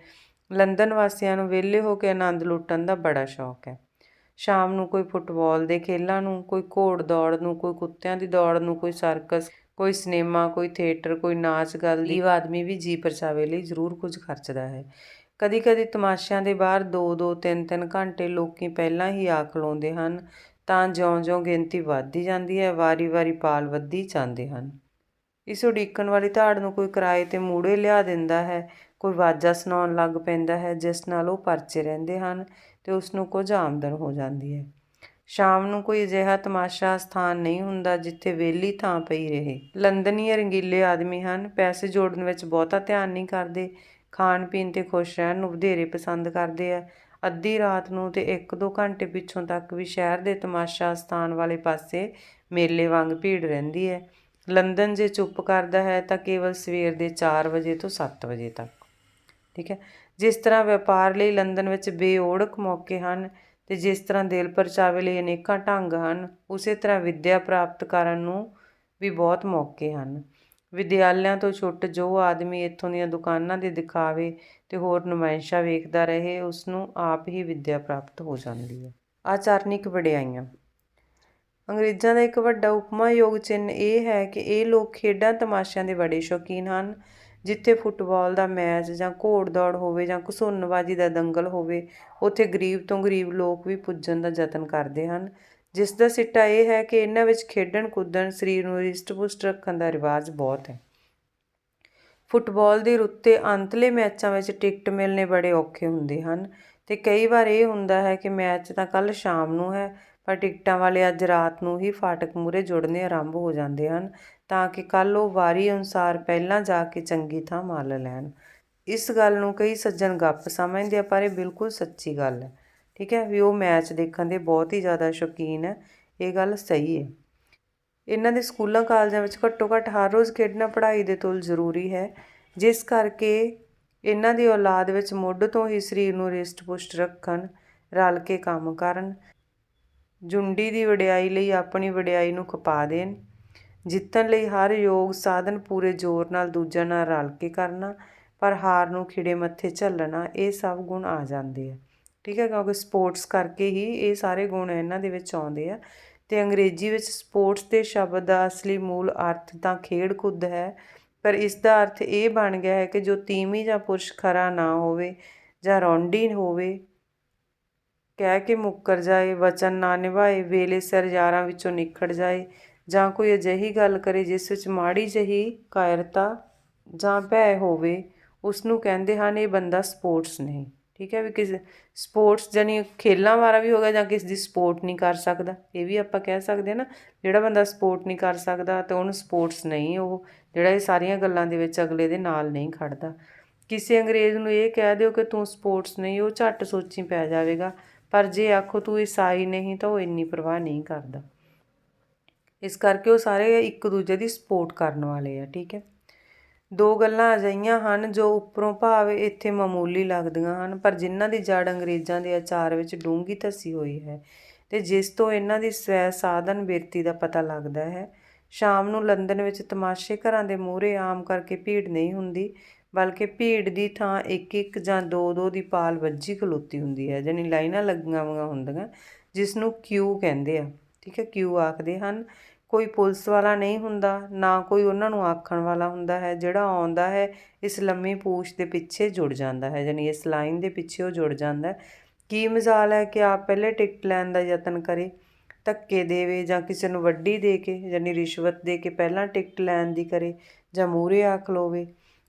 ਲੰਡਨ ਵਾਸੀਆਂ ਨੂੰ ਵਿਹਲੇ ਹੋ ਕੇ ਆਨੰਦ ਲੁੱਟਣ ਦਾ ਬੜਾ ਸ਼ੌਕ ਹੈ। ਸ਼ਾਮ ਨੂੰ ਕੋਈ ਫੁੱਟਬਾਲ ਦੇ ਖੇਲਾਂ ਨੂੰ, ਕੋਈ ਘੋੜ ਦੌੜ ਨੂੰ, ਕੋਈ ਕੁੱਤਿਆਂ ਦੀ ਦੌੜ ਨੂੰ, ਕੋਈ ਸਰਕਸ, ਕੋਈ ਸਿਨੇਮਾ, ਕੋਈ ਥੀਏਟਰ, ਕੋਈ ਨਾਚ, ਗੱਲ ਦੀ ਆਦਮੀ ਵੀ ਜੀ ਪਰਚਾਵੇ ਲਈ ਜ਼ਰੂਰ ਕੁਝ ਖਰਚਦਾ ਹੈ। ਕਦੀ ਕਦੀ ਤਮਾਸ਼ਿਆਂ ਦੇ ਬਾਹਰ 2-2 3-3 ਘੰਟੇ ਲੋਕੀ ਪਹਿਲਾਂ ਹੀ ਆ ਖਲੋਂਦੇ ਹਨ ਤਾਂ ਜਿਉਂ-ਜਿਉਂ ਗਿਣਤੀ ਵੱਧਦੀ ਜਾਂਦੀ ਹੈ, ਵਾਰੀ-ਵਾਰੀ ਪਾਲ ਵੱਧੀ ਜਾਂਦੇ ਹਨ। ਇਸ ਉਡੀਕਣ ਵਾਲੀ ਧਾੜ ਨੂੰ ਕੋਈ ਕਿਰਾਏ ਤੇ ਮੂੜੇ ਲਿਆ ਦਿੰਦਾ ਹੈ, ਕੋਈ ਵਾਜਾ ਸੁਣਾਉਣ ਲੱਗ ਪੈਂਦਾ ਹੈ, ਜਿਸ ਨਾਲ ਉਹ ਪਰਚੇ ਰਹਿੰਦੇ ਹਨ ਤੇ ਉਸ ਨੂੰ ਕੁਝ ਆਮਦਨ ਹੋ ਜਾਂਦੀ ਹੈ। ਸ਼ਾਮ ਨੂੰ ਕੋਈ ਅਜਿਹਾ ਤਮਾਸ਼ਾ ਸਥਾਨ ਨਹੀਂ ਹੁੰਦਾ ਜਿੱਥੇ ਵੇਲੀ ਥਾਂ ਪਈ ਰਹੇ। ਲੰਦਨੀ ਰੰਗੀਲੇ ਆਦਮੀ ਹਨ, ਪੈਸੇ ਜੋੜਨ ਵਿੱਚ ਬਹੁਤਾ ਧਿਆਨ ਨਹੀਂ ਕਰਦੇ ਖਾਣ ਪੀਣ ਤੇ ਖੁਸ਼ ਰਹਿਣ ਨੂੰ ਵਧੇਰੇ ਪਸੰਦ ਕਰਦੇ ਆ ਅੱਧੀ ਰਾਤ ਨੂੰ ਤੇ 1-2 ਘੰਟੇ ਪਿੱਛੋਂ ਤੱਕ ਵੀ ਸ਼ਹਿਰ ਦੇ ਤਮਾਸ਼ਾ ਸਥਾਨ ਵਾਲੇ ਪਾਸੇ ਮੇਲੇ ਵਾਂਗ ਭੀੜ ਰਹਿੰਦੀ ਹੈ। ਲੰਡਨ ਜੇ ਚੁੱਪ ਕਰਦਾ ਹੈ ਤਾਂ ਕੇਵਲ ਸਵੇਰ ਦੇ 4 ਵਜੇ ਤੋਂ 7 ਵਜੇ ਤੱਕ। ਠੀਕ ਹੈ। ਜਿਸ ਤਰ੍ਹਾਂ ਵਪਾਰ ਲਈ ਲੰਡਨ ਵਿੱਚ ਬੇਓੜਕ ਮੌਕੇ ਹਨ ਤੇ ਜਿਸ ਤਰ੍ਹਾਂ ਦਿਲ ਪਰਚਾਵੇ ਲਈ ਅਨੇਕਾਂ ਢੰਗ ਹਨ, ਉਸੇ ਤਰ੍ਹਾਂ ਵਿੱਦਿਆ ਪ੍ਰਾਪਤ ਕਰਨ ਨੂੰ ਵੀ ਬਹੁਤ ਮੌਕੇ ਹਨ। ਵਿਦਿਆਲਿਆਂ ਤੋਂ ਛੁੱਟ ਜੋ ਆਦਮੀ ਇੱਥੋਂ ਦੀਆਂ ਦੁਕਾਨਾਂ ਦੇ ਦਿਖਾਵੇ ਤੇ ਹੋਰ ਨੁਮਾਇਸ਼ਾਂ ਵੇਖਦਾ ਰਹੇ ਉਸ ਨੂੰ ਆਪ ਹੀ ਵਿੱਦਿਆ ਪ੍ਰਾਪਤ ਹੋ ਜਾਂਦੀ ਹੈ। ਆਚਰਨਿਕ ਵਡਿਆਈਆਂ। ਅੰਗਰੇਜ਼ਾਂ ਦਾ ਇੱਕ ਵੱਡਾ ਉਪਮਾਯੋਗ ਚਿੰਨ੍ਹ ਇਹ ਹੈ ਕਿ ਇਹ ਲੋਕ ਖੇਡਾਂ ਤਮਾਸ਼ਿਆਂ ਦੇ ਬੜੇ ਸ਼ੌਕੀਨ ਹਨ, ਜਿੱਥੇ ਫੁੱਟਬਾਲ ਦਾ ਮੈਚ ਜਾਂ ਘੋੜ ਦੌੜ ਹੋਵੇ ਜਾਂ ਘਸੁੰਨਬਾਜ਼ੀ ਦਾ ਦੰਗਲ ਹੋਵੇ, ਉੱਥੇ ਗਰੀਬ ਤੋਂ ਗਰੀਬ ਲੋਕ ਵੀ ਪੁੱਜਣ ਦਾ ਯਤਨ ਕਰਦੇ ਹਨ। ਜਿਸ ਦਾ ਸਿੱਟਾ ਇਹ ਹੈ ਕਿ ਇਹਨਾਂ ਵਿੱਚ ਖੇਡਣ, ਕੁੱਦਣ, ਸਰੀਰ ਨੂੰ ਰਿਸ਼ਟ-ਪੁਸ਼ਟ ਰੱਖਣ ਦਾ ਰਿਵਾਜ ਬਹੁਤ ਹੈ। ਫੁੱਟਬਾਲ ਦੀ ਰੁੱਤੇ ਅੰਤਲੇ ਮੈਚਾਂ ਵਿੱਚ ਟਿਕਟ ਮਿਲਣੇ ਬੜੇ ਔਖੇ ਹੁੰਦੇ ਹਨ ਤੇ ਕਈ ਵਾਰ ਇਹ ਹੁੰਦਾ ਹੈ ਕਿ ਮੈਚ ਤਾਂ ਕੱਲ ਸ਼ਾਮ ਨੂੰ ਹੈ, ਪਰ ਟਿਕਟਾਂ ਵਾਲੇ ਅੱਜ ਰਾਤ ਨੂੰ ਹੀ ਫਾਟਕ ਮੂਰੇ ਜੁੜਨੇ ਆਰੰਭ ਹੋ ਜਾਂਦੇ ਹਨ ਤਾਂ ਕਿ ਕੱਲ ਉਹ ਵਾਰੀ ਅਨੁਸਾਰ ਪਹਿਲਾਂ ਜਾ ਕੇ ਚੰਗੀ ਥਾਂ ਮਾਲ ਲੈਣ। ਇਸ ਗੱਲ ਨੂੰ ਕਈ ਸੱਜਣ ਗੱਪ ਸਮਝਦੇ ਆ, ਪਰ ਇਹ ਬਿਲਕੁਲ ਸੱਚੀ ਗੱਲ ਹੈ। ਠੀਕ ਹੈ, ਵੀ ਉਹ ਮੈਚ ਦੇਖਣ ਦੇ ਬਹੁਤ ਹੀ ਜ਼ਿਆਦਾ ਸ਼ੌਕੀਨ ਹੈ, ਇਹ ਗੱਲ ਸਹੀ ਹੈ। ਇਹਨਾਂ ਦੇ ਸਕੂਲਾਂ ਕਾਲਜਾਂ ਵਿੱਚ ਘੱਟੋ ਘੱਟ ਹਰ ਰੋਜ਼ ਖੇਡਣਾ ਪੜ੍ਹਾਈ ਦੇ ਤੁਲ ਜ਼ਰੂਰੀ ਹੈ, ਜਿਸ ਕਰਕੇ ਇਹਨਾਂ ਦੀ ਔਲਾਦ ਵਿੱਚ ਮੁੱਢ ਤੋਂ ਹੀ ਸਰੀਰ ਨੂੰ ਰਿਸ਼ਟ-ਪੁਸ਼ਟ ਰੱਖਣ, ਰਲ ਕੇ ਕੰਮ ਕਰਨ, ਜੁੰਡੀ ਦੀ ਵਡਿਆਈ ਲਈ ਆਪਣੀ ਵਡਿਆਈ ਨੂੰ ਖਪਾ ਦੇਣ, ਜਿੱਤਣ ਲਈ ਹਰ ਯੋਗ ਸਾਧਨ ਪੂਰੇ ਜ਼ੋਰ ਨਾਲ ਦੂਜਿਆਂ ਨਾਲ ਰਲ ਕੇ ਕਰਨਾ, ਪਰ ਹਾਰ ਨੂੰ ਖਿੜੇ ਮੱਥੇ ਝੱਲਣਾ, ਇਹ ਸਭ ਗੁਣ ਆ ਜਾਂਦੇ ਆ। ਠੀਕ ਹੈ, ਕਿਉਂਕਿ ਸਪੋਰਟਸ ਕਰਕੇ ਹੀ ਇਹ ਸਾਰੇ ਗੁਣ ਇਹਨਾਂ ਦੇ ਵਿੱਚ ਆਉਂਦੇ ਆ। ਤੇ ਅੰਗਰੇਜ਼ੀ ਵਿੱਚ ਸਪੋਰਟਸ ਦੇ ਸ਼ਬਦ ਦਾ ਅਸਲੀ ਮੂਲ ਅਰਥ ਤਾਂ ਖੇਡ ਕੁੱਦ ਹੈ, ਪਰ ਇਸ ਦਾ ਅਰਥ ਇਹ ਬਣ ਗਿਆ ਹੈ ਕਿ ਜੋ ਤੀਮੀ ਜਾਂ ਪੁਰਸ਼ ਖਰਾ ਨਾ ਹੋਵੇ ਜਾਂ ਰੌਂਡੀ ਹੋਵੇ, ਕਹਿ ਕੇ ਮੁੱਕਰ ਜਾਏ, ਵਚਨ ਨਾ ਨਿਭਾਏ, ਵੇਲੇ ਸਿਰ ਯਾਰਾਂ ਵਿੱਚੋਂ ਨਿਖੜ ਜਾਏ, ਜਾਂ ਕੋਈ ਅਜਿਹੀ ਗੱਲ ਕਰੇ ਜਿਸ ਵਿੱਚ ਮਾੜੀ ਜਹੀ ਕਾਇਰਤਾ ਜਾਂ ਭੈ ਹੋਵੇ ਉਸ ਨੂੰ ਕਹਿੰਦੇ ਹਨ ਇਹ ਬੰਦਾ ਸਪੋਰਟਸ ਨਹੀਂ। ਠੀਕ ਹੈ ਵੀ ਕਿਸ ਸਪੋਰਟਸ ਜਾਨੀ ਖੇਲਾਂ ਵਾਲਾ ਵੀ ਹੋਗਾ ਜਾਂ ਕਿਸ ਦੀ ਸਪੋਰਟ ਨਹੀਂ ਕਰ ਸਕਦਾ, ਇਹ ਵੀ ਆਪਾਂ ਕਹਿ ਸਕਦੇ ਹਾਂ ਨਾ, ਜਿਹੜਾ ਬੰਦਾ ਸਪੋਰਟ ਨਹੀਂ ਕਰ ਸਕਦਾ ਤਾਂ ਉਹਨੂੰ ਸਪੋਰਟਸ ਨਹੀਂ, ਉਹ ਜਿਹੜਾ ਇਹ ਸਾਰੀਆਂ ਗੱਲਾਂ ਦੇ ਵਿੱਚ ਅਗਲੇ ਦੇ ਨਾਲ ਨਹੀਂ ਖੜਦਾ। ਕਿਸੇ ਅੰਗਰੇਜ਼ ਨੂੰ ਇਹ ਕਹਿ ਦਿਓ ਕਿ ਤੂੰ ਸਪੋਰਟਸ ਨਹੀਂ, ਉਹ ਝੱਟ ਸੋਚੀ ਪੈ ਜਾਵੇਗਾ, ਪਰ ਜੇ ਆਖੋ ਤੂੰ ਈਸਾਈ ਨਹੀਂ ਤਾਂ ਉਹ ਇੰਨੀ ਪਰਵਾਹ ਨਹੀਂ ਕਰਦਾ। ਇਸ ਕਰਕੇ ਉਹ ਸਾਰੇ ਇੱਕ ਦੂਜੇ ਦੀ ਸਪੋਰਟ ਕਰਨ ਵਾਲੇ ਆ, ਠੀਕ ਹੈ। ਦੋ ਗੱਲਾਂ ਅਜਿਹੀਆਂ ਹਨ ਜੋ ਉੱਪਰੋਂ ਭਾਵ ਇੱਥੇ ਮਾਮੂਲੀ ਲੱਗਦੀਆਂ ਹਨ, ਪਰ ਜਿਨ੍ਹਾਂ ਦੀ ਜੜ ਅੰਗਰੇਜ਼ਾਂ ਦੇ ਆਚਾਰ ਵਿੱਚ ਡੂੰਘੀ ਧੱਸੀ ਹੋਈ ਹੈ ਤੇ ਜਿਸ ਤੋਂ ਇਹਨਾਂ ਦੀ ਸਵੈ ਸਾਧਨ ਬਿਰਤੀ ਦਾ ਪਤਾ ਲੱਗਦਾ ਹੈ। ਸ਼ਾਮ ਨੂੰ ਲੰਡਨ ਵਿੱਚ ਤਮਾਸ਼ੇ ਘਰਾਂ ਦੇ ਮੂਹਰੇ ਆਮ ਕਰਕੇ ਭੀੜ ਨਹੀਂ ਹੁੰਦੀ, ਬਲਕਿ ਭੀੜ ਦੀ ਥਾਂ ਇੱਕ ਇੱਕ ਜਾਂ ਦੋ ਦੋ ਦੀ ਪਾਲ ਵੱਜੀ ਖਲੋਤੀ ਹੁੰਦੀ ਹੈ ਜਾਨੀ ਲਾਈਨਾਂ ਲੱਗੀਆਂ ਹੋਈਆਂ ਹੁੰਦੀਆਂ, ਜਿਸ ਨੂੰ ਕਿਊ ਕਹਿੰਦੇ ਆ। ਠੀਕ ਹੈ, ਕਿਊ ਆਖਦੇ ਹਨ। ਕੋਈ ਪੁਲਿਸ ਵਾਲਾ ਨਹੀਂ ਹੁੰਦਾ, ਨਾ ਕੋਈ ਉਹਨਾਂ ਨੂੰ ਆਖਣ ਵਾਲਾ ਹੁੰਦਾ ਹੈ। ਜਿਹੜਾ ਆਉਂਦਾ ਹੈ, ਇਸ ਲੰਮੀ ਪੂਛ ਦੇ ਪਿੱਛੇ ਜੁੜ ਜਾਂਦਾ ਹੈ, ਯਾਨੀ ਇਸ ਲਾਈਨ ਦੇ ਪਿੱਛੇ ਉਹ ਜੁੜ ਜਾਂਦਾ ਹੈ। ਕੀ ਮਜ਼ਾਲ ਹੈ ਕਿ ਆਪ ਪਹਿਲੇ ਟਿਕਟ ਲੈਣ ਦਾ ਯਤਨ ਕਰੇ, ਧੱਕੇ ਦੇਵੇ ਜਾਂ ਕਿਸੇ ਨੂੰ ਵੱਡੀ ਦੇ ਕੇ, ਯਾਨੀ ਰਿਸ਼ਵਤ ਦੇ ਕੇ ਪਹਿਲਾਂ ਟਿਕਟ ਲੈਣ ਦੀ ਕਰੇ ਜਾਂ ਮੂਰੇ ਆਖ ਲੋਵੇ।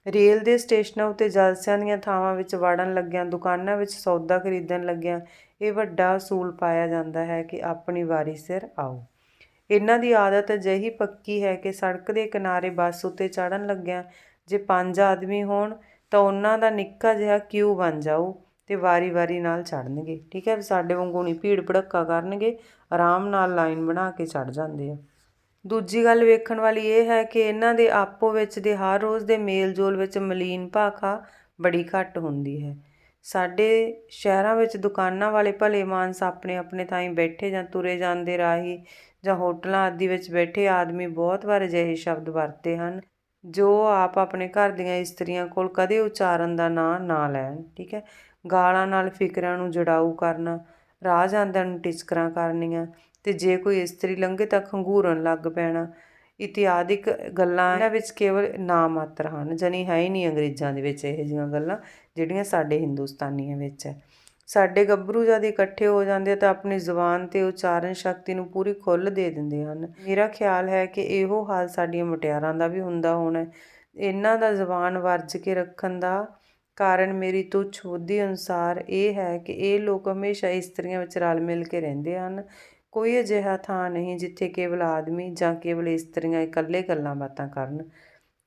ਰੇਲ ਦੇ ਸਟੇਸ਼ਨਾਂ ਉੱਤੇ ਜਲਸਿਆਂ ਦੀਆਂ ਥਾਵਾਂ ਵਿੱਚ ਵੜਨ ਲੱਗਿਆਂ, ਦੁਕਾਨਾਂ ਵਿੱਚ ਸੌਦਾ ਖਰੀਦਣ ਲੱਗਿਆਂ ਇਹ ਵੱਡਾ ਅਸੂਲ ਪਾਇਆ ਜਾਂਦਾ ਹੈ ਕਿ ਆਪਣੀ ਵਾਰੀ ਸਿਰ ਆਓ। ਇਹਨਾਂ ਦੀ ਆਦਤ ਅਜਿਹੀ ਪੱਕੀ ਹੈ ਕਿ ਸੜਕ ਦੇ ਕਿਨਾਰੇ ਬੱਸ ਉੱਤੇ ਚੜਨ ਲੱਗਿਆਂ ਜੇ ਪੰਜ ਆਦਮੀ ਹੋਣ ਤਾਂ ਉਹਨਾਂ ਦਾ ਨਿੱਕਾ ਜਿਹਾ ਕਿਊ ਬਣ ਜਾਊ ਤੇ ਵਾਰੀ-ਵਾਰੀ ਨਾਲ ਚੜਨਗੇ ਠੀਕ ਹੈ, ਸਾਡੇ ਵਾਂਗੂ ਨਹੀਂ, ਭੀੜ ਭੜੱਕਾ ਕਰਨਗੇ, ਆਰਾਮ ਨਾਲ ਲਾਈਨ ਬਣਾ ਕੇ ਚੜ ਜਾਂਦੇ ਆ। ਦੂਜੀ ਗੱਲ ਵੇਖਣ ਵਾਲੀ ਇਹ ਹੈ ਕਿ ਇਹਨਾਂ ਦੇ ਆਪੋ ਵਿੱਚ ਦੇ ਹਰ ਰੋਜ਼ ਦੇ ਮੇਲ-ਜੋਲ ਵਿੱਚ ਮਲੀਨ ਭਾਖਾ ਬੜੀ ਘੱਟ ਹੁੰਦੀ ਹੈ। ਸਾਡੇ ਸ਼ਹਿਰਾਂ ਵਿੱਚ ਦੁਕਾਨਾਂ ਵਾਲੇ ਭਲੇ ਮਾਨਸ ਆਪਣੇ ਆਪਣੇ ਥਾਈਂ ਬੈਠੇ ਜਾਂ ਤੁਰੇ ਜਾਂਦੇ ਰਾਹੀ ਜਾਂ ਹੋਟਲਾਂ ਆਦਿ ਵਿੱਚ ਬੈਠੇ ਆਦਮੀ ਬਹੁਤ ਵਾਰ ਅਜਿਹੇ ਸ਼ਬਦ ਵਰਤੇ ਹਨ, ਜੋ ਆਪ ਆਪਣੇ ਘਰ ਦੀਆਂ ਇਸਤਰੀਆਂ ਕੋਲ ਕਦੇ ਉਚਾਰਨ ਦਾ ਨਾਂ ਨਾ ਲੈਣ, ਠੀਕ ਹੈ? ਗਾਲਾਂ ਨਾਲ ਫਿਕਰਾਂ ਨੂੰ ਜੜਾਊ ਕਰਨਾ, ਰਾਹ ਜਾਂਦਿਆਂ ਨੂੰ ਟਿਚਕਰਾਂ ਕਰਨੀਆਂ, ਤੇ ਜੇ ਕੋਈ ਇਸਤਰੀ ਲੰਘੇ ਤਾਂ ਖੰਗੂਰਨ ਲੱਗ ਪੈਣਾ। ਇਤਿਆਦਿਕ ਗੱਲਾਂ ਇਹਨਾਂ ਵਿੱਚ ਕੇਵਲ ਨਾ ਮਾਤਰ ਹਨ ਜਨੀ ਹੈ ਹੀ ਨਹੀਂ ਅੰਗਰੇਜ਼ਾਂ ਦੇ ਵਿੱਚ ਇਹੋ ਜਿਹੀਆਂ ਗੱਲਾਂ, ਜਿਹੜੀਆਂ ਸਾਡੇ ਹਿੰਦੁਸਤਾਨੀਆਂ ਵਿੱਚ ਹੈ। ਸਾਡੇ ਗੱਭਰੂ ਜਦ ਇਕੱਠੇ ਹੋ ਜਾਂਦੇ ਤਾਂ ਆਪਣੀ ਜ਼ੁਬਾਨ ਤੇ ਉਚਾਰਨ ਸ਼ਕਤੀ ਨੂੰ ਪੂਰੀ ਖੁੱਲ੍ਹ ਦੇ ਦਿੰਦੇ ਹਨ। ਮੇਰਾ ਖਿਆਲ ਹੈ ਕਿ ਇਹੋ ਹਾਲ ਸਾਡੀਆਂ ਮੁਟਿਆਰਾਂ ਦਾ ਵੀ ਹੁੰਦਾ ਹੋਣਾ ਇਹਨਾਂ ਦਾ ਜ਼ੁਬਾਨ ਵਰਜ ਕੇ ਰੱਖਣ ਦਾ ਕਾਰਨ ਮੇਰੀ ਤੁੱਛ ਬੁੱਧੀ ਅਨੁਸਾਰ ਇਹ ਹੈ ਕਿ ਇਹ ਲੋਕ ਹਮੇਸ਼ਾ ਇਸਤਰੀਆਂ ਵਿੱਚ ਰਲ ਮਿਲ ਕੇ ਰਹਿੰਦੇ ਹਨ। ਕੋਈ ਅਜਿਹਾ ਥਾਂ ਨਹੀਂ ਜਿੱਥੇ ਕੇਵਲ ਆਦਮੀ ਜਾਂ ਕੇਵਲ ਇਸਤਰੀਆਂ ਇਕੱਲੇ ਗੱਲਾਂ ਬਾਤਾਂ ਕਰਨ।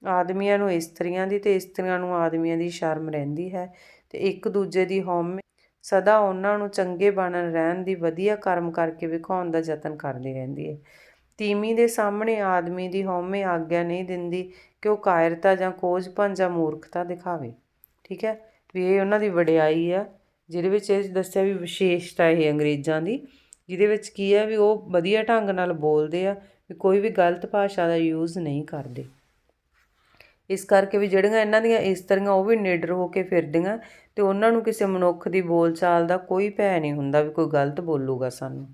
ਆਦਮੀਆਂ ਨੂੰ ਇਸਤਰੀਆਂ ਦੀ ਤੇ ਇਸਤਰੀਆਂ ਨੂੰ ਆਦਮੀਆਂ ਦੀ ਸ਼ਰਮ ਰਹਿੰਦੀ ਹੈ ਤੇ ਇੱਕ ਦੂਜੇ ਦੀ ਹਉਮੈ ਸਦਾ ਉਹਨਾਂ ਨੂੰ ਚੰਗੇ ਬਣਨ, ਰਹਿਣ ਦੀ ਵਧੀਆ ਕਰਮ ਕਰਕੇ ਵਿਖਾਉਣ ਦਾ ਯਤਨ ਕਰਦੀ ਰਹਿੰਦੀ ਹੈ। ਤੀਮੀ ਦੇ ਸਾਹਮਣੇ ਆਦਮੀ ਦੀ ਹਉਮੈ ਆਗਿਆ ਨਹੀਂ ਦਿੰਦੀ ਕਿ ਉਹ ਕਾਇਰਤਾ ਜਾਂ ਕੋਝਪਨ ਜਾਂ ਮੂਰਖਤਾ ਦਿਖਾਵੇ। ਠੀਕ ਹੈ? ਵੀ ਇਹ ਉਹਨਾਂ ਦੀ ਵਡਿਆਈ ਆ, ਜਿਹਦੇ ਵਿੱਚ ਇਹ ਦੱਸਿਆ ਵੀ ਵਿਸ਼ੇਸ਼ਤਾ ਇਹ ਅੰਗਰੇਜ਼ਾਂ ਦੀ, ਜਿਹਦੇ ਵਿੱਚ ਕੀ ਹੈ ਵੀ ਉਹ ਵਧੀਆ ਢੰਗ ਨਾਲ ਬੋਲਦੇ ਆ, ਵੀ ਕੋਈ ਵੀ ਗਲਤ ਭਾਸ਼ਾ ਦਾ ਯੂਜ਼ ਨਹੀਂ ਕਰਦੇ। ਇਸ ਕਰਕੇ ਵੀ ਜਿਹੜੀਆਂ ਇਹਨਾਂ ਦੀਆਂ ਇਸਤਰੀਆਂ ਉਹ ਵੀ ਨਿਡਰ ਹੋ ਕੇ ਫਿਰਦੀਆਂ ਤੇ ਉਹਨਾਂ ਨੂੰ ਕਿਸੇ ਮਨੁੱਖ ਦੀ ਬੋਲਚਾਲ ਦਾ ਕੋਈ ਭੈ ਨਹੀਂ ਹੁੰਦਾ ਵੀ ਕੋਈ ਗਲਤ ਬੋਲੂਗਾ ਸਾਨੂੰ।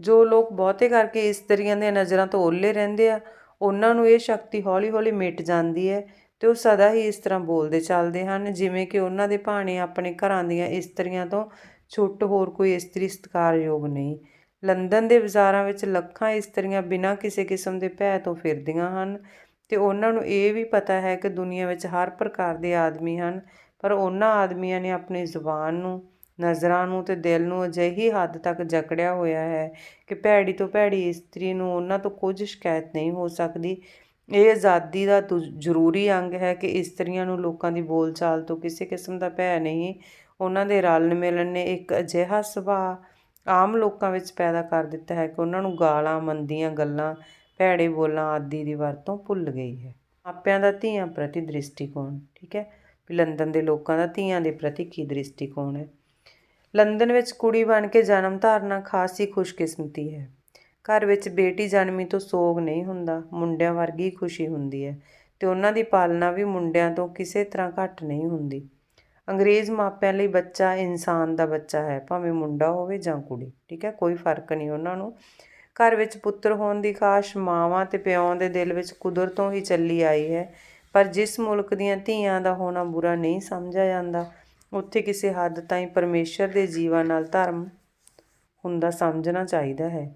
ਜੋ ਲੋਕ ਬਹੁਤੇ ਕਰਕੇ ਇਸਤਰੀਆਂ ਦੀਆਂ ਨਜ਼ਰਾਂ ਤੋਂ ਓਲੇ ਰਹਿੰਦੇ ਆ, ਉਹਨਾਂ ਨੂੰ ਇਹ ਸ਼ਕਤੀ ਹੌਲੀ-ਹੌਲੀ ਮਿਟ ਜਾਂਦੀ ਹੈ ਤੇ ਉਹ ਸਦਾ ਹੀ ਇਸ ਤਰ੍ਹਾਂ ਬੋਲਦੇ ਚੱਲਦੇ ਹਨ, ਜਿਵੇਂ ਕਿ ਉਹਨਾਂ ਦੇ ਭਾਣੇ ਆਪਣੇ ਘਰਾਂ ਦੀਆਂ ਇਸਤਰੀਆਂ ਤੋਂ ਛੁੱਟ ਹੋਰ ਕੋਈ ਇਸਤਰੀ ਸਤਿਕਾਰਯੋਗ ਨਹੀਂ। ਲੰਡਨ ਦੇ ਬਾਜ਼ਾਰਾਂ ਵਿੱਚ ਲੱਖਾਂ ਇਸਤਰੀਆਂ ਬਿਨਾਂ ਕਿਸੇ ਕਿਸਮ ਦੇ ਭੈ ਤੋਂ ਫਿਰਦੀਆਂ ਹਨ ਤੇ ਉਹਨਾਂ ਨੂੰ ਇਹ ਵੀ ਪਤਾ ਹੈ ਕਿ ਦੁਨੀਆ ਵਿੱਚ ਹਰ ਪ੍ਰਕਾਰ ਦੇ ਆਦਮੀ ਹਨ, ਪਰ ਉਹਨਾਂ ਆਦਮੀਆਂ ਨੇ ਆਪਣੀ ਜ਼ੁਬਾਨ ਨੂੰ, ਨਜ਼ਰਾਂ ਨੂੰ ਤੇ ਦਿਲ ਨੂੰ ਅਜਿਹੀ ਹੱਦ ਤੱਕ ਜਕੜਿਆ ਹੋਇਆ ਹੈ ਕਿ ਭੈੜੀ ਤੋਂ ਭੈੜੀ ਇਸਤਰੀ ਨੂੰ ਉਹਨਾਂ ਤੋਂ ਕੁਝ ਸ਼ਿਕਾਇਤ ਨਹੀਂ ਹੋ ਸਕਦੀ। ਇਹ ਆਜ਼ਾਦੀ ਦਾ ਜ਼ਰੂਰੀ ਅੰਗ ਹੈ ਕਿ ਇਸਤਰੀਆਂ ਨੂੰ ਲੋਕਾਂ ਦੀ ਬੋਲਚਾਲ ਤੋਂ ਕਿਸੇ ਕਿਸਮ ਦਾ ਭੈ ਨਹੀਂ, ਉਹਨਾਂ ਦੇ ਰਲਣ ਮਿਲਣ ਨੇ ਇੱਕ ਅਜਿਹਾ ਸੁਭਾਅ ਆਮ ਲੋਕਾਂ ਵਿੱਚ ਪੈਦਾ ਕਰ ਦਿੱਤਾ ਹੈ ਕਿ ਉਹਨਾਂ ਨੂੰ ਗਾਲਾਂ, ਮੰਦੀਆਂ ਗੱਲਾਂ ਭੈੜੇ ਬੋਲਾਂ ਆਦਿ ਦੀ ਵਰਤੋਂ ਭੁੱਲ ਗਈ ਹੈ। ਮਾਪਿਆਂ ਦਾ ਧੀਆਂ ਪ੍ਰਤੀ ਦ੍ਰਿਸ਼ਟੀਕੋਣ, ਠੀਕ ਹੈ? ਵੀ ਲੰਡਨ ਦੇ ਲੋਕਾਂ ਦਾ ਧੀਆਂ ਦੇ ਪ੍ਰਤੀ ਕੀ ਦ੍ਰਿਸ਼ਟੀਕੋਣ ਹੈ? ਲੰਡਨ ਵਿੱਚ ਕੁੜੀ ਬਣ ਕੇ ਜਨਮ ਧਾਰਨਾ ਖਾਸੀ ਖੁਸ਼ਕਿਸਮਤੀ ਹੈ। ਘਰ ਵਿੱਚ ਬੇਟੀ ਜਨਮੀ ਤੋਂ ਸੋਗ ਨਹੀਂ ਹੁੰਦਾ, ਮੁੰਡਿਆਂ ਵਰਗੀ ਖੁਸ਼ੀ ਹੁੰਦੀ ਹੈ ਤੇ ਉਹਨਾਂ ਦੀ ਪਾਲਣਾ ਵੀ ਮੁੰਡਿਆਂ ਤੋਂ ਕਿਸੇ ਤਰ੍ਹਾਂ ਘੱਟ ਨਹੀਂ ਹੁੰਦੀ। ਅੰਗਰੇਜ਼ ਮਾਪਿਆਂ ਲਈ ਬੱਚਾ ਇਨਸਾਨ ਦਾ ਬੱਚਾ ਹੈ, ਭਾਵੇਂ ਮੁੰਡਾ ਹੋਵੇ ਜਾਂ ਕੁੜੀ, ਠੀਕ ਹੈ? ਕੋਈ ਫ਼ਰਕ ਨਹੀਂ ਉਹਨਾਂ ਨੂੰ। ਘਰ ਵਿੱਚ ਪੁੱਤਰ ਹੋਣ ਦੀ ਖਾਸ਼ ਮਾਵਾਂ ਤੇ ਪਿਓਾਂ ਦੇ ਦਿਲ ਵਿੱਚ ਕੁਦਰਤੋਂ ਹੀ ਚੱਲੀ ਆਈ ਹੈ। ਪਰ ਜਿਸ ਮੁਲਕ ਦੀਆਂ ਧੀਆਂ ਦਾ ਹੋਣਾ ਬੁਰਾ ਨਹੀਂ ਸਮਝਿਆ ਜਾਂਦਾ, ਉੱਥੇ ਕਿਸੇ ਹੱਦ ਤਾਈਂ ਪਰਮੇਸ਼ਰ ਦੇ ਜੀਵਾਂ ਨਾਲ ਧਰਮ ਹੁੰਦਾ ਸਮਝਣਾ ਚਾਹੀਦਾ ਹੈ।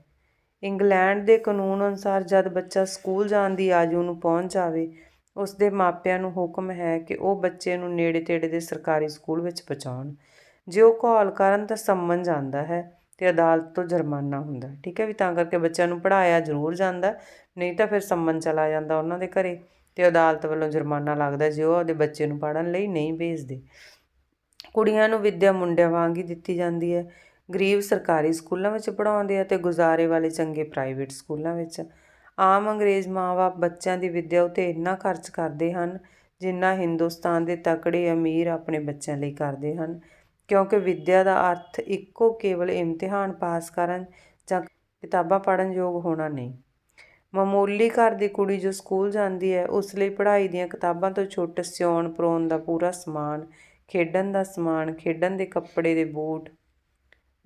ਇੰਗਲੈਂਡ ਦੇ ਕਾਨੂੰਨ ਅਨੁਸਾਰ ਜਦ ਬੱਚਾ ਸਕੂਲ ਜਾਣ ਦੀ ਆਜ਼ੂ ਨੂੰ ਪਹੁੰਚ ਜਾਵੇ ਉਸ ਦੇ ਮਾਪਿਆਂ ਨੂੰ ਹੁਕਮ ਹੈ ਕਿ ਉਹ ਬੱਚੇ ਨੂੰ ਨੇੜੇ-ਤੇੜੇ ਦੇ ਸਰਕਾਰੀ ਸਕੂਲ ਵਿੱਚ ਪਹੁੰਚਾਉਣ। ਜੇ ਉਹ ਕਾਲ ਕਰਨ ਤਾਂ ਸੰਮਨ ਜਾਂਦਾ ਹੈ। ਤੇ ਅਦਾਲਤ ਤੋਂ ਜੁਰਮਾਨਾ ਹੁੰਦਾ ਠੀਕ ਹੈ ਵੀ ਤਾਂ ਕਰਕੇ ਬੱਚਿਆਂ ਨੂੰ ਪੜਾਇਆ ਜ਼ਰੂਰ ਜਾਂਦਾ ਨਹੀਂ ਤਾਂ ਫਿਰ ਸੰਮਨ ਚਲਾ ਜਾਂਦਾ ਉਹਨਾਂ ਦੇ ਘਰੇ ਤੇ ਅਦਾਲਤ ਵੱਲੋਂ ਜੁਰਮਾਨਾ ਲੱਗਦਾ ਜੇ ਉਹ ਉਹਦੇ ਬੱਚੇ ਨੂੰ ਪੜਨ ਲਈ ਨਹੀਂ ਭੇਜਦੇ। ਕੁੜੀਆਂ ਨੂੰ ਵਿੱਦਿਆ ਮੁੰਡਿਆਂ ਵਾਂਗ ਹੀ ਦਿੱਤੀ ਜਾਂਦੀ ਹੈ। ਗਰੀਬ ਸਰਕਾਰੀ ਸਕੂਲਾਂ ਵਿੱਚ ਪੜਾਉਂਦੇ ਆ ਤੇ ਗੁਜ਼ਾਰੇ ਵਾਲੇ ਚੰਗੇ ਪ੍ਰਾਈਵੇਟ ਸਕੂਲਾਂ ਵਿੱਚ। ਆਮ ਅੰਗਰੇਜ਼ ਮਾਂ-ਬਾਪ ਬੱਚਿਆਂ ਦੀ ਵਿੱਦਿਆ ਉਤੇ ਇੰਨਾ ਖਰਚ ਕਰਦੇ ਹਨ, ਜਿੰਨਾ ਹਿੰਦੁਸਤਾਨ ਦੇ ਤਕੜੇ ਅਮੀਰ ਆਪਣੇ ਬੱਚਿਆਂ ਲਈ ਕਰਦੇ ਹਨ। ਕਿਉਂਕਿ ਵਿੱਦਿਆ ਦਾ ਅਰਥ ਇੱਕੋ ਕੇਵਲ ਇਮਤਿਹਾਨ ਪਾਸ ਕਰਨ ਜਾਂ ਕਿਤਾਬਾਂ ਪੜ੍ਹਨ ਯੋਗ ਹੋਣਾ ਨਹੀਂ। ਮਾਮੂਲੀ ਘਰ ਦੀ ਕੁੜੀ ਜੋ ਸਕੂਲ ਜਾਂਦੀ ਹੈ, ਉਸ ਲਈ ਪੜ੍ਹਾਈ ਦੀਆਂ ਕਿਤਾਬਾਂ ਤੋਂ ਛੁੱਟ, ਸਿਉਣ, ਪਰੋਣ ਦਾ ਪੂਰਾ ਸਮਾਨ, ਖੇਡਣ ਦਾ ਸਮਾਨ, ਖੇਡਣ ਦੇ ਕੱਪੜੇ ਦੇ ਬੂਟ।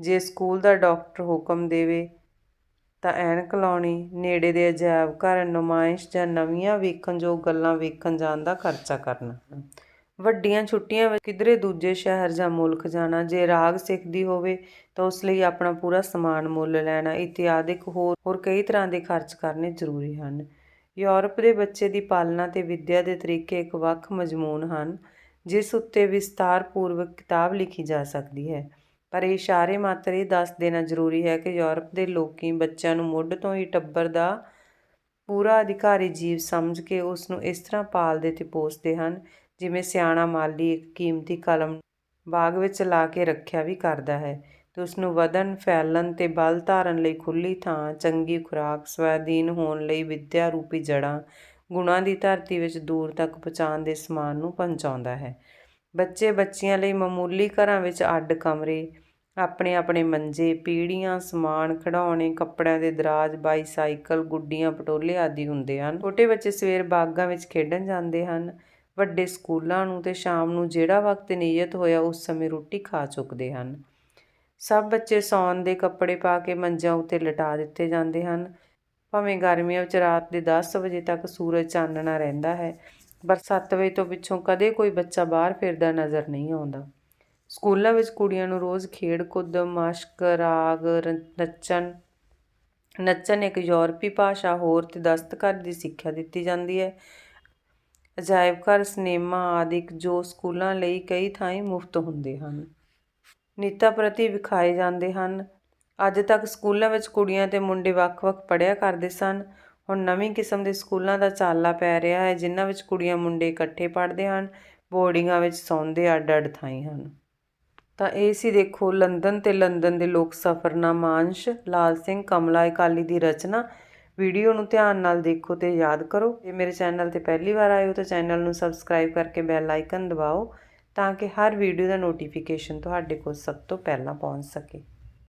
ਜੇ ਸਕੂਲ ਦਾ ਡਾਕਟਰ ਹੁਕਮ ਦੇਵੇ ਤਾਂ ਐਨਕ ਲਾਉਣੀ ਨੇੜੇ ਦੇ ਅਜਾਇਬ ਘਰ, ਨੁਮਾਇਸ਼ ਜਾਂ ਨਵੀਆਂ ਵੇਖਣ ਜੋ ਗੱਲਾਂ ਵੇਖਣ ਜਾਣ ਦਾ ਖਰਚਾ ਕਰਨਾ। ਵੱਡੀਆਂ ਛੁੱਟੀਆਂ ਵਿੱਚ ਕਿਧਰੇ ਦੂਜੇ ਸ਼ਹਿਰ ਜਾਂ ਮੁਲਕ ਜਾਣਾ, ਜੇ ਰਾਗ ਸਿੱਖਦੀ ਹੋਵੇ ਤਾਂ ਉਸ ਲਈ ਆਪਣਾ ਪੂਰਾ ਸਮਾਨ ਮੁੱਲ ਲੈਣਾ ਇਤਿਆਦਿਕ ਹੋਰ ਹੋਰ ਕਈ ਤਰ੍ਹਾਂ ਦੇ ਖਰਚ ਕਰਨੇ ਜ਼ਰੂਰੀ ਹਨ। ਯੂਰਪ ਦੇ ਬੱਚੇ ਦੀ ਪਾਲਣਾ ਤੇ ਵਿੱਦਿਆ ਦੇ ਤਰੀਕੇ ਇੱਕ ਵੱਖ ਮਜ਼ਮੂਨ ਹਨ, ਜਿਸ ਉੱਤੇ ਵਿਸਤਾਰਪੂਰਵਕ ਕਿਤਾਬ ਲਿਖੀ ਜਾ ਸਕਦੀ ਹੈ। ਪਰ ਇਸ਼ਾਰੇ ਮਾਤਰ ਇਹ ਦੱਸ ਦੇਣਾ ਜ਼ਰੂਰੀ ਹੈ ਕਿ ਯੂਰਪ ਦੇ ਲੋਕੀ ਬੱਚਿਆਂ ਨੂੰ ਮੁੱਢ ਤੋਂ ਹੀ ਟੱਬਰ ਦਾ ਪੂਰਾ ਅਧਿਕਾਰੀ ਜੀਵ ਸਮਝ ਕੇ ਉਸ ਨੂੰ ਇਸ ਤਰ੍ਹਾਂ ਪਾਲਦੇ ਤੇ ਪੋਸਦੇ ਹਨ ਜਿਵੇਂ ਸਿਆਣਾ ਮਾਲੀ ਇੱਕ ਕੀਮਤੀ ਕਲਮ ਬਾਗ ਵਿੱਚ ਲਾ ਕੇ ਰੱਖਿਆ ਵੀ ਕਰਦਾ ਹੈ ਤੇ ਉਸ ਨੂੰ ਵਧਣ, ਫੈਲਣ ਤੇ ਬਲ ਧਾਰਨ ਲਈ ਖੁੱਲੀ ਥਾਂ, ਚੰਗੀ ਖੁਰਾਕ, ਸਵੈਦੀਨ ਹੋਣ ਲਈ ਵਿਦਿਆ ਰੂਪੀ ਜੜਾਂ ਗੁਣਾਂ ਦੀ ਧਰਤੀ ਵਿੱਚ ਦੂਰ ਤੱਕ ਪਹੁੰਚਾਉਣ ਦੇ ਸਮਾਨ ਨੂੰ ਪਹੁੰਚਾਉਂਦਾ ਹੈ। ਬੱਚੇ ਬੱਚੀਆਂ ਲਈ ਮਾਮੂਲੀ ਘਰਾਂ ਵਿੱਚ ਅੱਡ ਕਮਰੇ ਆਪਣੇ ਆਪਣੇ ਮੰਜੇ ਪੀੜੀਆਂ ਸਮਾਨ, ਖਿਡੌਣੇ, ਕੱਪੜਿਆਂ ਦੇ ਦਰਾਜ, ਬਾਈਸਾਈਕਲ, ਗੁੱਡੀਆਂ, ਪਟੋਲੇ ਆਦਿ ਹੁੰਦੇ ਹਨ। ਛੋਟੇ ਬੱਚੇ ਸਵੇਰ ਬਾਗਾਂ ਵਿੱਚ ਖੇਡਣ ਜਾਂਦੇ ਹਨ। ਵੱਡੇ ਸਕੂਲਾਂ ਨੂੰ ਤੇ ਸ਼ਾਮ ਨੂੰ ਜਿਹੜਾ ਵਕਤ ਨਿਯਤ ਹੋਇਆ ਉਸ ਸਮੇਂ ਰੋਟੀ ਖਾ ਚੁੱਕਦੇ ਹਨ। ਸਭ ਬੱਚੇ ਸੌਣ ਦੇ ਕੱਪੜੇ ਪਾ ਕੇ ਮੰਜਾਂ ਉੱਤੇ ਲਟਾ ਦਿੱਤੇ ਜਾਂਦੇ ਹਨ। ਭਾਵੇਂ ਗਰਮੀਆਂ ਵਿੱਚ ਰਾਤ ਦੇ 10 ਵਜੇ ਤੱਕ ਸੂਰਜ ਚਾਨਣਾ ਰਹਿੰਦਾ ਹੈ, ਪਰ 7 ਵਜੇ ਤੋਂ ਪਿੱਛੋਂ ਕਦੇ ਕੋਈ ਬੱਚਾ ਬਾਹਰ ਫਿਰਦਾ ਨਜ਼ਰ ਨਹੀਂ ਆਉਂਦਾ। ਸਕੂਲਾਂ ਵਿੱਚ ਕੁੜੀਆਂ ਨੂੰ ਰੋਜ਼ ਖੇਡ ਕੁੱਦ ਮਸ਼ਕ, ਰਾਗ ਨੱਚਣ ਨੱਚਣ ਇੱਕ ਯੂਰਪੀ ਭਾਸ਼ਾ ਹੋਰ ਤੇ ਦਸਤਕਾਰ ਦੀ ਸਿੱਖਿਆ ਦਿੱਤੀ ਜਾਂਦੀ ਹੈ। ਅਜਾਇਬ ਘਰ, ਸਿਨੇਮਾ ਆਦਿਕ ਜੋ ਸਕੂਲਾਂ ਲਈ ਕਈ ਥਾਈਂ ਮੁਫਤ ਹੁੰਦੇ ਹਨ। ਨੀਤਾ ਪ੍ਰਤੀ ਵਿਖਾਏ ਜਾਂਦੇ ਹਨ। ਅੱਜ ਤੱਕ ਸਕੂਲਾਂ ਵਿੱਚ ਕੁੜੀਆਂ ਤੇ ਮੁੰਡੇ ਵੱਖ-ਵੱਖ ਪੜ੍ਹਿਆ ਕਰਦੇ ਸਨ। ਹੁਣ ਨਵੀਂ ਕਿਸਮ ਦੇ ਸਕੂਲਾਂ ਦਾ ਚਾਲਾ ਪੈ ਰਿਹਾ ਹੈ, ਜਿਨ੍ਹਾਂ ਵਿੱਚ ਕੁੜੀਆਂ ਮੁੰਡੇ ਇਕੱਠੇ ਪੜ੍ਹਦੇ ਹਨ, ਬੋਰਡਿੰਗਾਂ ਵਿੱਚ ਸੌਂਦੇ ਅੱਡ-ਅੱਡ ਥਾਈਂ ਹਨ। ਤਾਂ ਇਹ ਸੀ ਦੇਖੋ ਲੰਡਨ ਤੇ ਲੰਡਨ ਦੇ ਲੋਕ ਸਫ਼ਰਨਾਮਾ ਅੰਸ਼ ਲਾਲ ਸਿੰਘ, ਕਮਲਾ ਇਕਾਲੀ ਦੀ ਰਚਨਾ। ਵੀਡੀਓ ਨੂੰ ਧਿਆਨ ਨਾਲ ਦੇਖੋ ਤੇ ਯਾਦ ਕਰੋ। ਜੇ ਮੇਰੇ ਚੈਨਲ ਤੇ ਪਹਿਲੀ ਵਾਰ ਆਏ ਹੋ ਤਾਂ ਚੈਨਲ ਨੂੰ ਸਬਸਕ੍ਰਾਈਬ ਕਰਕੇ ਬੈਲ ਆਈਕਨ ਦਬਾਓ ਤਾਂ ਕਿ ਹਰ ਵੀਡੀਓ ਦਾ ਨੋਟੀਫਿਕੇਸ਼ਨ ਤੁਹਾਡੇ ਕੋਲ ਸਭ ਤੋਂ ਪਹਿਲਾਂ ਪਹੁੰਚ ਸਕੇ।